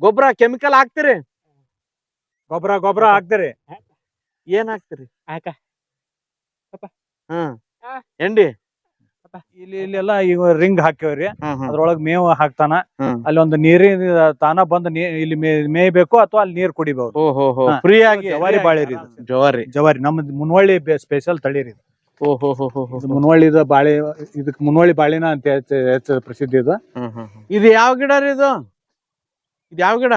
ಗೊಬ್ಬರ ಕೆಮಿಕಲ್ ಹಾಕ್ತಿರಿ? ಗೊಬ್ಬರ ಗೊಬ್ಬರ ಹಾಕ್ತೀರಿ? ಏನ್ ಹಾಕ್ತಿರಿ? ಹಾಕ. ಹ್ಮ್. ಎಂಡಿ ಇಲ್ಲಿ ಇಲ್ಲೆಲ್ಲ ಈಗ ರಿಂಗ್ ಹಾಕ್ಯವ್ರಿ. ಅದ್ರೊಳಗ್ ಮೇವ್ ಹಾಕ್ತಾನ. ಅಲ್ಲಿ ಒಂದು ನೀರಿನ ತಾನ ಬಂದ್ ಇಲ್ಲಿ ಮೇಯ್ಬೇಕು ಅಥವಾ ಅಲ್ಲಿ ನೀರ್ ಕುಡಿಬಹುದು ಹಾ. ಫ್ರೀ ಆಗಿ ಜವಾರಿ ಬಾಳೆ ರೀ ಇದು. ಜವಾರಿ. ಜವಾರಿ. ನಮ್ದು ಮುನ್ವಳ್ಳಿ ಸ್ಪೆಷಲ್ ತಳಿ ರೀ ಇದು. ಓ ಹೋ ಹೋ ಹೋ. ಹೋ ಮುನ್ವಳ್ಳಿದ ಬಾಳೆ ಇದಕ್ ಮುನ್ವಳ್ಳಿ ಬಾಳೆನ ಅಂತ ಹೆಚ್ಚ ಪ್ರಸಿದ್ಧ ಇದು. ಇದು ಯಾವ ಗಿಡ ರೀ ಇದು? ಇದು ಯಾವ ಗಿಡ?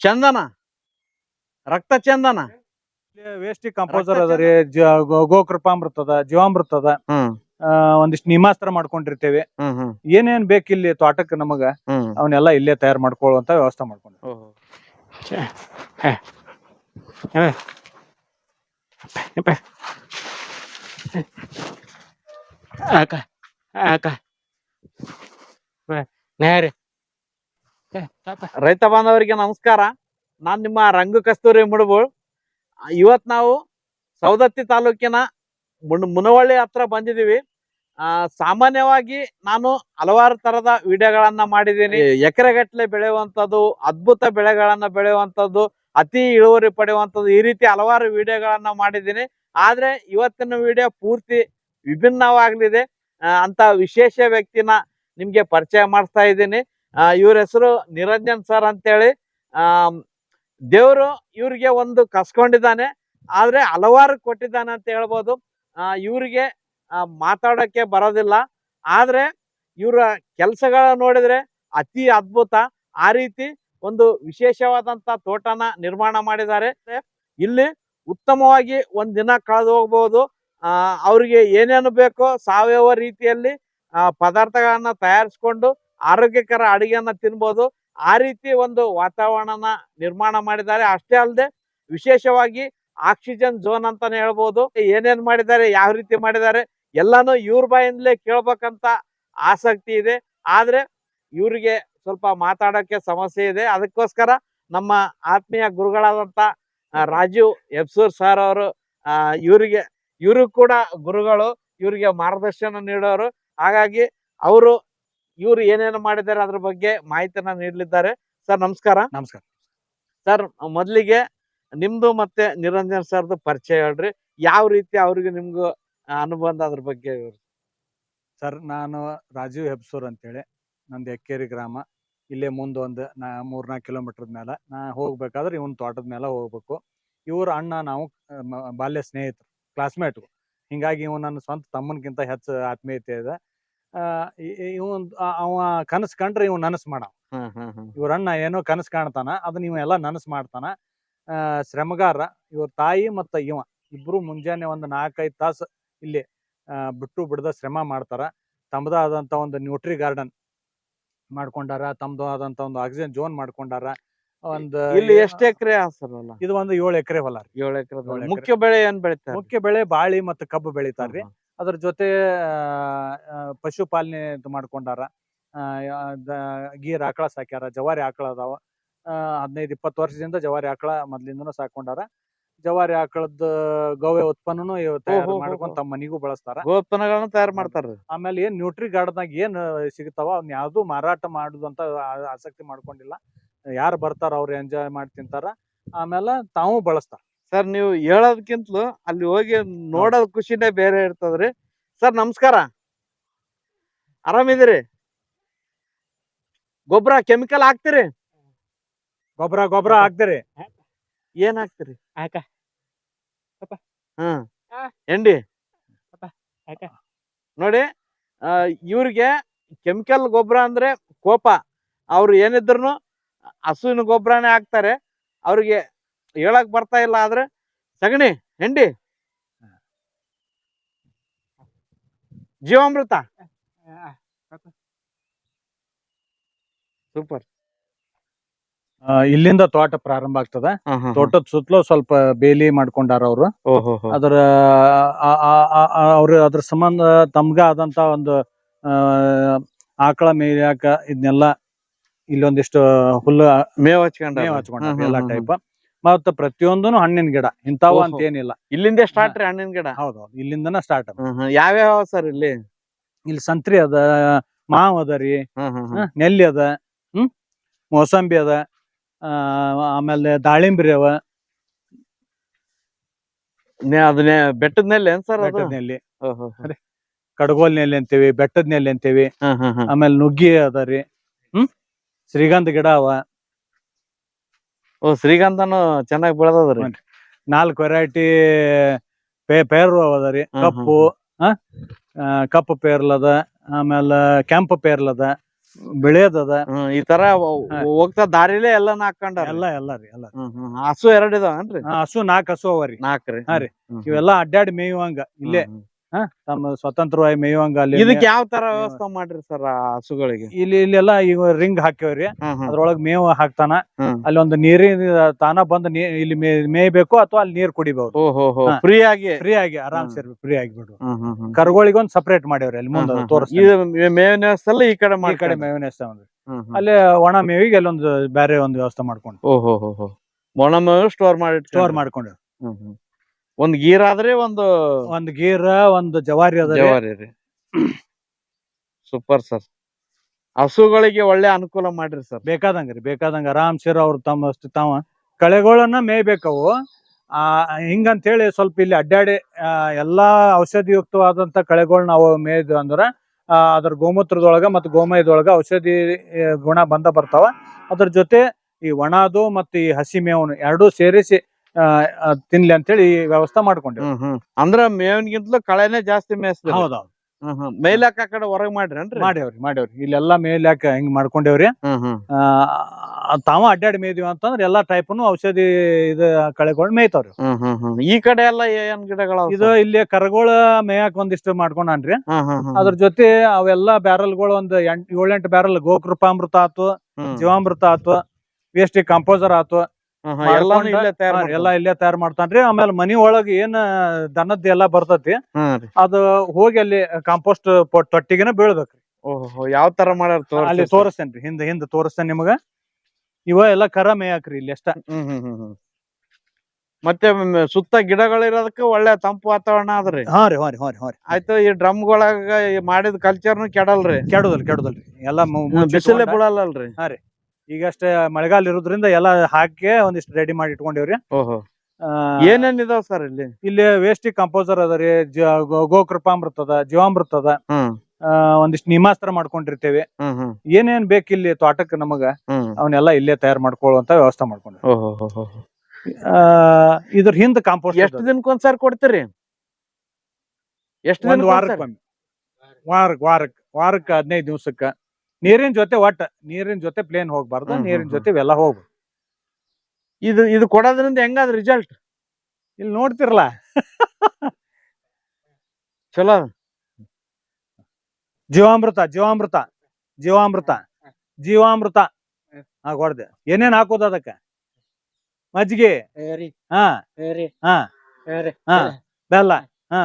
ಚಂದನ? ರಕ್ತ ಚಂದನ? ವೇಸ್ಟಿ ಕಂಪೋಸರ್ ಅದ ರೀ. ಗೋಕೃಪಾಮೃತ ಅದ ಜೀವಾಮೃತ ಅದ ಒಂದಿಷ್ಟು ನಿಮಾಸ್ತ್ರ ಮಾಡ್ಕೊಂಡಿರ್ತೇವೆ. ಏನೇನ್ ಬೇಕು ಇಲ್ಲಿ ತೋಟಕ್ಕೆ ನಮಗ? ಅವನ್ನೆಲ್ಲ ಇಲ್ಲೇ ತಯಾರ ಮಾಡ್ಕೊಳ್ಳುವಂತ ವ್ಯವಸ್ಥೆ ಮಾಡ್ಕೊಂಡು ಓಹೋ. ಹಾಕ ರೈತ ಬಾಂಧವರಿಗೆ ನಮಸ್ಕಾರ. ನಾನ್ ನಿಮ್ಮ ರಂಗು ಕಸ್ತೂರಿ ಮುಡುಬು ಇವತ್ ನಾವು ಸೌದತ್ತಿ ತಾಲೂಕಿನ ಮುನ್ ಮುನವಳ್ಳಿ ಹತ್ರ ಬಂದಿದೀವಿ. ಆ ಸಾಮಾನ್ಯವಾಗಿ ನಾನು ಹಲವಾರು ತರದ ವಿಡಿಯೋಗಳನ್ನ ಮಾಡಿದ್ದೀನಿ. ಎಕರೆಗಟ್ಟಲೆ ಬೆಳೆಯುವಂಥದ್ದು ಅದ್ಭುತ ಬೆಳೆಗಳನ್ನ ಬೆಳೆಯುವಂಥದ್ದು ಅತಿ ಇಳುವರಿ ಪಡೆಯುವಂಥದ್ದು ಈ ರೀತಿ ಹಲವಾರು ವಿಡಿಯೋಗಳನ್ನ ಮಾಡಿದ್ದೀನಿ. ಆದ್ರೆ ಇವತ್ತಿನ ವಿಡಿಯೋ ಪೂರ್ತಿ ವಿಭಿನ್ನವಾಗ್ಲಿದೆ. ಅಂತ ವಿಶೇಷ ವ್ಯಕ್ತಿನ ನಿಮ್ಗೆ ಪರಿಚಯ ಮಾಡಿಸ್ತಾ ಇದ್ದೀನಿ. ಇವ್ರ ಹೆಸರು ನಿರಂಜನ್ ಸರ್ ಅಂತೇಳಿ. ಆ ದೇವರು ಇವ್ರಿಗೆ ಒಂದು ಕಸ್ಕೊಂಡಿದ್ದಾನೆ. ಆದ್ರೆ ಹಲವಾರು ಕೊಟ್ಟಿದ್ದಾನೆ ಅಂತ ಹೇಳ್ಬೋದು. ಇವರಿಗೆ ಆ, ಬರೋದಿಲ್ಲ. ಆದ್ರೆ ಇವರ ಕೆಲಸಗಳ ನೋಡಿದ್ರೆ ಅತಿ ಅದ್ಭುತ. ಆ ರೀತಿ ಒಂದು ವಿಶೇಷವಾದಂತ ತೋಟನ ನಿರ್ಮಾಣ ಮಾಡಿದ್ದಾರೆ. ಇಲ್ಲಿ ಉತ್ತಮವಾಗಿ ಒಂದ್ ದಿನ ಕಳೆದು ಹೋಗ್ಬೋದು. ಅವರಿಗೆ ಏನೇನು ಬೇಕೋ ಸಾವಯವ ರೀತಿಯಲ್ಲಿ ಪದಾರ್ಥಗಳನ್ನ ತಯಾರಿಸ್ಕೊಂಡು ಆರೋಗ್ಯಕರ ಅಡಿಗೆಯನ್ನ ತಿನ್ಬೋದು. ಆ ರೀತಿ ಒಂದು ವಾತಾವರಣನ ನಿರ್ಮಾಣ ಮಾಡಿದ್ದಾರೆ. ಅಷ್ಟೇ ಅಲ್ಲದೆ ವಿಶೇಷವಾಗಿ ಆಕ್ಸಿಜನ್ ಝೋನ್ ಅಂತಾನೆ ಹೇಳ್ಬೋದು. ಏನೇನ್ ಮಾಡಿದ್ದಾರೆ, ಯಾವ ರೀತಿ ಮಾಡಿದ್ದಾರೆ, ಎಲ್ಲಾನು ಇವ್ರ ಬಾಯಿಂದಲೇ ಕೇಳ್ಬೇಕಂತ ಆಸಕ್ತಿ ಇದೆ. ಆದ್ರೆ ಇವರಿಗೆ ಸ್ವಲ್ಪ ಮಾತಾಡೋಕೆ ಸಮಸ್ಯೆ ಇದೆ. ಅದಕ್ಕೋಸ್ಕರ ನಮ್ಮ ಆತ್ಮೀಯ ಗುರುಗಳಾದಂತ ರಾಜೀವ್ ಎಬ್ಸೂರ್ ಸರ್ ಅವರು ಇವರಿಗೆ, ಇವರು ಕೂಡ ಗುರುಗಳು, ಇವರಿಗೆ ಮಾರ್ಗದರ್ಶನ ನೀಡೋರು. ಹಾಗಾಗಿ ಅವರು ಇವರು ಏನೇನು ಮಾಡಿದ್ದಾರೆ ಅದ್ರ ಬಗ್ಗೆ ಮಾಹಿತಿನ ನೀಡಲಿದ್ದಾರೆ. ಸರ್ ನಮಸ್ಕಾರ. ನಮಸ್ಕಾರ. ಸರ್ ಮೊದಲಿಗೆ ನಿಮ್ದು ಮತ್ತೆ ನಿರಂಜನ್ ಸರ್ದು ಪರಿಚಯ ಹೇಳ್ರಿ. ಯಾವ ರೀತಿ ಅವ್ರಿಗೆ ನಿಮ್ಗೂ ಅನುಬಂಧ ಅದ್ರ ಬಗ್ಗೆ ಸರ್ ನಾನು ರಾಜೀವ್ ಹೆಬ್ಸೂರ್ ಅಂತೇಳಿ. ನಂದು ಎಕ್ಕೇರಿ ಗ್ರಾಮ. ಇಲ್ಲೇ ಮುಂದೆ ಒಂದು ನಾ ಮೂರ್ನಾಲ್ಕು ಕಿಲೋಮೀಟರ್ ಮೇಲೆ ನಾ ಹೋಗ್ಬೇಕಾದ್ರೆ ಇವನ್ ತೋಟದ ಮೇಲೆ ಹೋಗ್ಬೇಕು. ಇವ್ರ ಅಣ್ಣ ನಾವು ಬಾಲ್ಯ ಸ್ನೇಹಿತರು ಕ್ಲಾಸ್ಮೇಟ್ ಹಿಂಗಾಗಿ ಇವ್ ನನ್ನ ಸ್ವಂತ ತಮ್ಮನ್ಗಿಂತ ಹೆಚ್ಚು ಆತ್ಮೀಯತೆ ಇದೆ. ಇವನ್ ಅವ ಕನಸು ಕಂಡ್ರೆ ಇವ್ ನನಸ್ ಮಾಡ ಇವ್ರ ಅಣ್ಣ ಏನೋ ಕನಸು ಕಾಣ್ತಾನ ಅದನ್ನ ಇವ ಎಲ್ಲಾ ನನಸ್ ಮಾಡ್ತಾನ. ಆ, ಶ್ರಮಗಾರ ಇವ್ರ ತಾಯಿ ಮತ್ತ ಇವ ಇಬ್ರು ಮುಂಜಾನೆ ಒಂದು ನಾಲ್ಕೈದು ತಾಸು ಇಲ್ಲಿ ಬಿಟ್ಟು ಬಿಡದ ಶ್ರಮ ಮಾಡ್ತಾರ. ತಮ್ಮದ ಆದಂತ ಒಂದು ನ್ಯೂಟ್ರಿ ಗಾರ್ಡನ್ ಮಾಡ್ಕೊಂಡಾರ ತಮ್ದು ಆದಂತ ಒಂದು ಆಕ್ಸಿಜನ್ ಜೋನ್ ಮಾಡ್ಕೊಂಡಾರ. ಒಂದ್ ಇಲ್ಲಿ ಎಷ್ಟು ಎಕರೆ ಇದು ಒಂದು ಏಳು ಎಕರೆ ಹೊಲ ಏಳು ಎಕರೆ ಮುಖ್ಯ ಬೆಳೆ ಏನ್ ಬೆಳಿತಾರೆ ಮುಖ್ಯ ಬೆಳೆ ಬಾಳಿ ಮತ್ತು ಕಬ್ಬು ಬೆಳಿತಾರ್ರಿ. ಅದ್ರ ಜೊತೆ ಪಶುಪಾಲನೆ ಇದು ಮಾಡ್ಕೊಂಡಾರ. ಗೀರ್ ಆಕಳ ಸಾಕ್ಯಾರ ಜವಾರಿ ಆಕಳ ಅದಾವ. ಹದಿನೈದು ಇಪ್ಪತ್ತು ವರ್ಷದಿಂದ ಜವಾರಿ ಆಕಳ ಮೊದ್ಲಿಂದನೂ ಸಾಕೊಂಡಾರ. ಜವಾರಿ ಆಕಳದ ಗೋವೆ ಉತ್ಪನ್ನನು ಮಾಡ್ಕೊಂಡ್. ತಮ್ಮ ಮನಿಗೂ ಬಳಸ್ತಾರ. ಉತ್ಪನ್ನಗಳನ್ನ ತಯಾರು ಮಾಡ್ತಾರ ಆಮೇಲೆ ಏನ್ ನ್ಯೂಟ್ರಿ ಗಾರ್ಡನ್ದಾಗ ಏನ್ ಸಿಗ್ತಾವ ಅವ್ನ ಯಾವ್ದು ಮಾರಾಟ ಮಾಡುದಂತ ಅಂತ ಆಸಕ್ತಿ ಮಾಡ್ಕೊಂಡಿಲ್ಲ. ಯಾರು ಬರ್ತಾರ ಅವ್ರು ಎಂಜಾಯ್ ಮಾಡಿ ತಿಂತಾರ. ಆಮೇಲೆ ತಾವು ಬಳಸ್ತಾರ. ಸರ್ ನೀವು ಹೇಳೋದಕ್ಕಿಂತಲೂ ಅಲ್ಲಿ ಹೋಗಿ ನೋಡೋದ್ ಖುಷಿನೇ ಬೇರೆ ಇರ್ತದ್ರಿ. ಸರ್ ನಮಸ್ಕಾರ. ಆರಾಮಿದ್ದೀರಿ? ಗೊಬ್ಬರ ಕೆಮಿಕಲ್ ಹಾಕ್ತಿರಿ? ಗೊಬ್ಬರ ಗೊಬ್ಬರ ಹಾಕ್ತಿರಿ? ಏನ್ ಹಾಕ್ತಿರಿ? ಹಾಕ. ಹ್ಮ್ ಆ. ಎಂಡಿ ನೋಡಿ ಇವ್ರಿಗೆ ಕೆಮಿಕಲ್ ಗೊಬ್ಬರ ಅಂದ್ರೆ ಕೋಪ. ಅವ್ರು ಏನಿದ್ರು ಹಸುವಿನ ಗೊಬ್ಬರನೇ ಹಾಕ್ತಾರೆ. ಅವ್ರಿಗೆ ಹೇಳಕ್ ಬರ್ತಾ ಇಲ್ಲ ಆದ್ರೆ ಸಗಣಿ ಹೆಂಡಿ. ಜೀವಾಮೃತ. ಸೂಪರ್. ಆ, ಇಲ್ಲಿಂದ ತೋಟ ಪ್ರಾರಂಭ ಆಗ್ತದ. ತೋಟದ ಸುತ್ತಲೂ ಸ್ವಲ್ಪ ಬೇಲಿ ಮಾಡ್ಕೊಂಡಾರ ಅವ್ರು. ಓಹೋ ಅದರ ಆ- ಆ- ಆ- ಆ- ಅವ್ರ ಅದ್ರ ಸಂಬಂಧ ತಮ್ಗ ಆದಂತ ಒಂದು ಆ, ಆಕಳ ಮೇಯಾಕ ಇದನ್ನೆಲ್ಲ ಇಲ್ಲೊಂದಿಷ್ಟು ಹುಲ್ಲು ಮೇವ್ ಹಚ್ಕೊಂಡ ಮೇವ್ ಹಚ್ಕೊಂಡಾರ ಎಲ್ಲಾ ಟೈಪ್ ಮತ್ತ ಪ್ರತಿಯೊಂದನು ಹಣ್ಣಿನ ಗಿಡ. ಇಂತಾವ ಓಹೋ. ಅಂತ ಏನಿಲ್ಲ ಇಲ್ಲಿಂದ ಸ್ಟಾರ್ಟ್ ರೀ ಹಣ್ಣಿನ ಗಿಡ? ಹೌದೌದು. ಇಲ್ಲಿಂದನ ಸ್ಟಾರ್ಟ್ ಹ್ಮ್ ಹ್ಮ್. ಯಾವ್ಯಾವ ಸರ್ ಇಲ್ಲಿ? ಇಲ್ಲಿ ಸಂತ್ರಿ ಅದ ಮಾವ್ ಅದ ರೀ. ಹ್ಮ್ ಹ್ಮ್ ಹ, ನೆಲ್ಲಿ ಅದ. ಹ್ಮ್? ಮೋಸಂಬಿ ಅದ. ಆ, ಆಮೇಲೆ ದಾಳಿಂಬ್ರಿ ಅವ. ನೆ- ಅದನ್ನೇ ಬೆಟ್ಟದ ನೆಲ್ಲಿ ಏನ್ ಸರ್ ಅದು? ಬೆಟ್ಟದ ನೆಲ್ಲಿ. ಓ, ಹೋ, ಹೋ. ಕಡಗೋಲ್ ನೆಲ್ಲಿ ಅಂತೀವಿ ಬೆಟ್ಟದ ನೆಲ್ಲಿ ಅಂತೀವಿ. ಹ್ಮ್ ಹ್ಮ್ ಹ್ಮ್. ಆಮೇಲೆ ನುಗ್ಗಿ ಅದ ರೀ. ಹ್ಮ್? ಶ್ರೀಗಂಧ ಗಿಡ ಅವ. ಓ ಶ್ರೀಗಂಧನು ಚೆನ್ನಾಗಿ ಬೆಳೆದದ್ರಿ. ನಾಲ್ಕು ವೆರೈಟಿ ಪೇ ಪೇರು ಅದ ರೀ. ಕಪ್ಪು ಆ, ಆ, ಕಪ್ಪು ಪೇರ್ಲದ ಆಮೇಲೆ ಕೆಂಪು ಪೇರ್ಲದ ಬಿಳಿಯದದ. ಹ್ಮ್ ಈ ತರ ಹೋ- ಹಾ. ಹೋಗ್ತಾ ದಾರಿಲೇ ಎಲ್ಲಾನ ಹಾಕೊಂಡಾರ ಎಲ್ಲ ಎಲ್ಲ ರೀ ಎಲ್ಲ ಹ್ಮ್ ಹ್ಮ್ ಹಸು ಎರಡ್ ಇದಾವನ್ರಿ? ಹಸು ನಾಲ್ಕು ಹಸು ಅವ ರೀ. ನಾಲ್ಕ್ರಿ ಹಾ ರೀ. ಇವೆಲ್ಲ ಅಡ್ಡಾಡಿ ಮೇಯುವಂಗ. ಇಲ್ಲೇ ಹ್ಮ್, ಹ್ಮ್. ತಮ್ಮ ಸ್ವತಂತ್ರವಾಗಿ ಮೇಯುವಂಗ ಅಲ್ಲಿ ಇದಕ್ ಯಾವ ತರ ವ್ಯವಸ್ಥೆ ಮಾಡ್ರಿ ಸರ್ ಹಸುಗಳಿಗೆ? ಇಲ್ಲಿ ಇಲ್ಲೆಲ್ಲ ಈಗ ರಿಂಗ್ ಹಾಕ್ಯವ್ರಿ. ಅದ್ರೊಳಗ್ ಮೇವು ಹಾಕ್ತಾನ. ಅಲ್ಲಿ ಒಂದು ನೀರಿನ ತಾನ ಬಂದು ಇಲ್ಲಿ ಮೇಯ್ಬೇಕು ಅಥವಾ ಅಲ್ಲಿ ನೀರ್ ಕುಡಿಬಹುದು. ಫ್ರೀ ಆಗಿ ಫ್ರೀ ಆಗಿ ಆರಾಮ್ ಸೇರ್ಬೇಕು ಫ್ರೀ ಆಗಿ ಬಿಡು. ಕರುಗಳಿಗೊಂದ್ ಸಪರೇಟ್ ಮಾಡ್ಯವ್ರಿ ಅಲ್ಲಿ ಮುಂದೆ ಮೇ- ಮೇವಿನ ವ್ಯವಸ್ಥೆ ಈ ಕಡೆ ಈ ಕಡೆ ಮಾಡ್ಕೊಂಡ್ರಿ. ಮೇವಿನ ವ್ಯವಸ್ಥೆ. ಅಲ್ಲಿ ಒಣ ಮೇವಿಗೆ ಅಲ್ಲೊಂದು ಬೇರೆ ಒಂದು ವ್ಯವಸ್ಥೆ ಮಾಡ್ಕೊಂಡು ಒಣ ಮೇವು ಸ್ಟೋರ್ ಮಾಡಿ ಸ್ಟೋರ್ ಮಾಡ್ಕೊಂಡು ಹ್ಮ್ ಹ್ಮ್. ಒಂದ್ ಗೀರ್ ಆದ್ರೆ ಒಂದು ಒಂದ್ ಗೀರ್ ಒಂದು ಜವಾರಿ ಅದ ಜವಾರಿ ರೀ. ಸೂಪರ್ ಸರ್ ಹಸುಗಳಿಗೆ ಒಳ್ಳೆ ಅನುಕೂಲ ಮಾಡ್ರಿ ಸರ್ ಬೇಕಾದಂಗ ರೀ ಬೇಕಾದಂಗ. ಆರಾಮ್ ಸೇರ ಅವ್ರು ತಮ್ಮ ಅಷ್ಟು ತಾವ. ಕಳೆಗಳನ್ನ ಮೇಯ್ಬೇಕವು. ಆ ಹಿಂಗಂತ ಹೇಳಿ ಸ್ವಲ್ಪ ಇಲ್ಲಿ ಅಡ್ಡಾಡಿ ಆ, ಎಲ್ಲಾ ಔಷಧಿಯುಕ್ತವಾದಂತ ಕಳೆಗಳನ್ನ ಅವು ಮೇಯ್ದು ಅಂದ್ರ ಆ, ಅದ್ರ ಗೋಮೂತ್ರದೊಳಗ ಮತ್ತು ಗೋಮಯದೊಳಗ ಔಷಧಿ ಆ, ಗುಣ ಬಂದ ಬರ್ತಾವ. ಅದ್ರ ಜೊತೆ ಈ ಒಣದು ಮತ್ತು ಈ ಹಸಿ ಮೇವನು ಎರಡೂ ಸೇರಿಸಿ ತಿನ್ಲಿ ಅಂತೇಳಿ ವ್ಯವಸ್ಥೆ ಮಾಡ್ಕೊಂಡ್ರಿ ಹ್ಮ್ ಹ್ಮ್. ಅಂದ್ರ ಮೇವಿನ್ಗಿಂತಲೂ ಕಳೆನೆ ಜಾಸ್ತಿ ಮೇಯಿಸ್ತೀವಿ ಹೌದೌದು ಹ್ಮ್ ಹ್ಮ್. ಮೇಯ್ಲಾಕ ಆ ಕಡೆ ಹೊರಗ್ ಮಾಡ್ರಿ ಮಾಡ್ಯಾವ್ರಿ ಮಾಡ್ಯಾವ್ರಿ. ಇಲ್ಲೆಲ್ಲಾ ಮೇಲ್ಯಾಕ ಹಿಂಗ್ ಮಾಡ್ಕೊಂಡೇವ್ರಿ. ಹ್ಮ್ ಹ್ಮ್. ಆ, ತಾವ ಅಡ್ಡಾಡಿ ಮೇಯ್ದಿವಿ ಅಂತಂದ್ರ ಎಲ್ಲಾ ಟೈಪ್ನು ಔಷಧಿ ಇದು ಕಳೆಗಳು ಮೇಯ್ತಾವ್ರಿ. ಹ್ಮ್ ಹ್ಮ್ ಹ್ಮ್. ಈ ಕಡೆ ಎಲ್ಲ ಏನ್ ಗಿಡಗಳ ಇದು ಇಲ್ಲಿ ಕರಗೋಳ ಮೇಯಾಕ ಒಂದಿಷ್ಟು ಹ್ಮ್ ಅದ್ರ ಜೊತೆ ಅವೆಲ್ಲಾ ಬ್ಯಾರಲ್ಗಳು ಒಂದ್ ಎಂಟ್ ಏಳೆಂಟು ಬ್ಯಾರಲ್ ಗೋಕೃಪಾಮೃತ ಆತು. ಜೀವಾಮೃತ ಆತು ವೇಸ್ಟಿ ಕಂಪೋಸರ್ ಆತು. ಎಲ್ಲಾನು ಇಲ್ಲೇ ತಯಾರ್ ಹಾ. ಎಲ್ಲಾ ಇಲ್ಲೇ ತಯಾರ್ ಮಾಡ್ತಾನ್ರಿ. ಆಮೇಲೆ ಮನಿ ಒಳಗ್ ಏನ್ ದನದ್ ಎಲ್ಲಾ ಬರ್ತೈತಿ ರೀ. ಅದು ಹೋಗಿ ಅಲ್ಲಿ ಕಾಂಪೋಸ್ಟ್ ತೊಟ್ಟಿಗೆನ ಬೀಳ್ಬೇಕ್ರಿ. ಓಹೋ ಯಾವ ತರ ಮಾಡ್ಯಾರ ಅಲ್ಲಿ ತೋರ್ಸಿ ತೋರಿಸ್ತೇನ್ರಿ ಹಿಂದ ಹಿಂದ ತೋರಿಸ್ತೇನೆ ನಿಮಗ. ಇವ ಎಲ್ಲಾ ಕರ ಮೇಯಾಕ್ರಿ ಇಲ್ಲಿ ಎಷ್ಟ ಹ್ಮ್ ಹ್ಮ್ ಹ್ಮ್ ಹ್ಮ್. ಮತ್ತೆ ಮ್- ಸುತ್ತ ಗಿಡಗಳಿರೋದಕ್ಕ ಒಳ್ಳೆ ತಂಪು ವಾತಾವರಣ ಆದ್ರಿ. ಹಾ ರೀ ಹಾ ರೀ ಹಾ ರೀ ಹಾ ರೀ. ಆಯ್ತು ಈ ಡ್ರಮ್ಗೊಳಗ ಮಾಡಿದ ಕಲ್ಚರ್ನು ಕೆಡಲ್ರಿ. ಕೆಡುದಲ್ ಕೆಡುದಲ್ರಿ ಎಲ್ಲಾ ಮು- ಮುಚ್ಚಿಟ್ಕೊಂಡ- ಬಿಸಿಲೇ ಬೀಳಲ್ಲಲ್ರಿ. ಈಗಷ್ಟೇ ಮಳೆಗಾಲ ಇರೋದ್ರಿಂದ ಎಲ್ಲ ಹಾಕಿ ಒಂದಿಷ್ಟು ರೆಡಿ ಮಾಡಿ ಇಟ್ಕೊಂಡಿವ್ರಿ. ಓಹೋ. ಏನೇನ್ ಇದಾವ್ ಸರ್ ಇಲ್ಲಿ? ಇಲ್ಲಿ ವೇಸ್ಟ್ ಕಂಪೋಸರ್ ಅದ ರೀ ಗೋಕೃಪಾಮೃತ ಅದ ಜೀವಾಮೃತ ಅದ. ಒಂದಿಷ್ಟು ನಿಮಾಸ್ತ್ರ ಮಾಡ್ಕೊಂಡಿರ್ತೇವೆ. ಏನೇನ್ ಬೇಕು ಇಲ್ಲಿ ತೋಟಕ್ಕೆ ನಮಗ? ಅವನ್ನೆಲ್ಲ ಇಲ್ಲೇ ತಯಾರು ಮಾಡ್ಕೊಳ್ಳುವಂತ ವ್ಯವಸ್ಥೆ ಮಾಡ್ಕೊಂಡ್ರಿ ಓಹೋ. ಆ, ಇದ್ರ ಹಿಂದ ಕಾಂಪೋಸ್ಟ್ ಎಷ್ಟ್ ದಿನಕ್ಕೊಂದ್ಸರಿ ಕೊಡ್ತೀರಿ? ಎಷ್ಟು ದಿನ ವಾರಕ್ಕೊಮ್ಮೆ. ವಾರಕ್ ವಾರಕ್ ವಾರಕ್ಕೆ ಹದಿನೈದು ದಿವ್ಸಕ್ಕ. ನೀರಿನ ಜೊತೆ ಒಟ್ಟ ನೀರಿನ ಜೊತೆ ಪ್ಲೇನ್ ಹೋಗ್ಬಾರ್ದು ಹ್ಮ್, ನೀರಿನ ಹ್ಮ್, ಜೊತೆ ಇವೆಲ್ಲ ಹೋಗ್ಬೇಕು ಇದು ಇದು ಕೊಡೋದ್ರಿಂದ ಹೆಂಗಾದ್ ರಿಸಲ್ಟ್ ಇಲ್ಲಿ ನೋಡ್ತಿರಲ್ಲ ಚಲೋ ಜೀವಾಮೃತ ಜೀವಾಮೃತ ಜೀವಾಮೃತ ಜೀವಾಮೃತ. ಹಾ ಕೊಡ್ದೆ. ಏನೇನ್ ಹಾಕೋದು ಅದಕ್ಕ? ಮಜ್ಜಿಗೆ? ಹಾ. ಏರಿ. ಹಾ. ಹಾ. ಬೆಲ್ಲ? ಹಾ.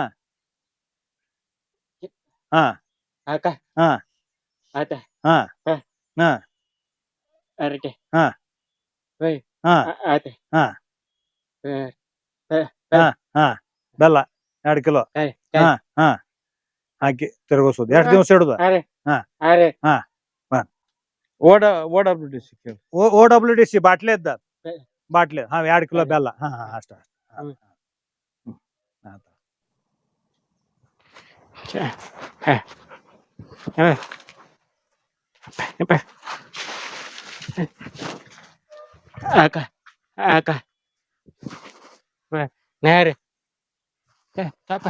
ಹಾ ಹಾ. ಆತ ಹಾ. ಹಾ. ಹಾ. ಅರಕೆ ಹಾ. ವೈ ಹಾ. ಆತ ಹಾ. ಏ, ಬೆಲ್ಲ ಎರಡ್ ಕಿಲೋ. ಹಾ ಹಾ. ಹಾಕಿ ತಿರುಗಿಸೋದು. ಎಷ್ಟು ದಿವಸ ಇಡುದು? ಅರೆ ಹಾ. ಅರೆ ಓಡ ಓಡ D C O W D C bottle ಇದ್ದ? ಹೇ. ಬಾಟ್ಲಿ. ಹಾ ಎರಡ್ ಕಿಲೋ. ಬೆಲ್ಲ. ಹಾ ಹಾ ಅಷ್ಟ ಅಷ್ಟ. ಯಪ್ಪ ಆಕ ಆಕ ನೇರೆ ಪಾಪ.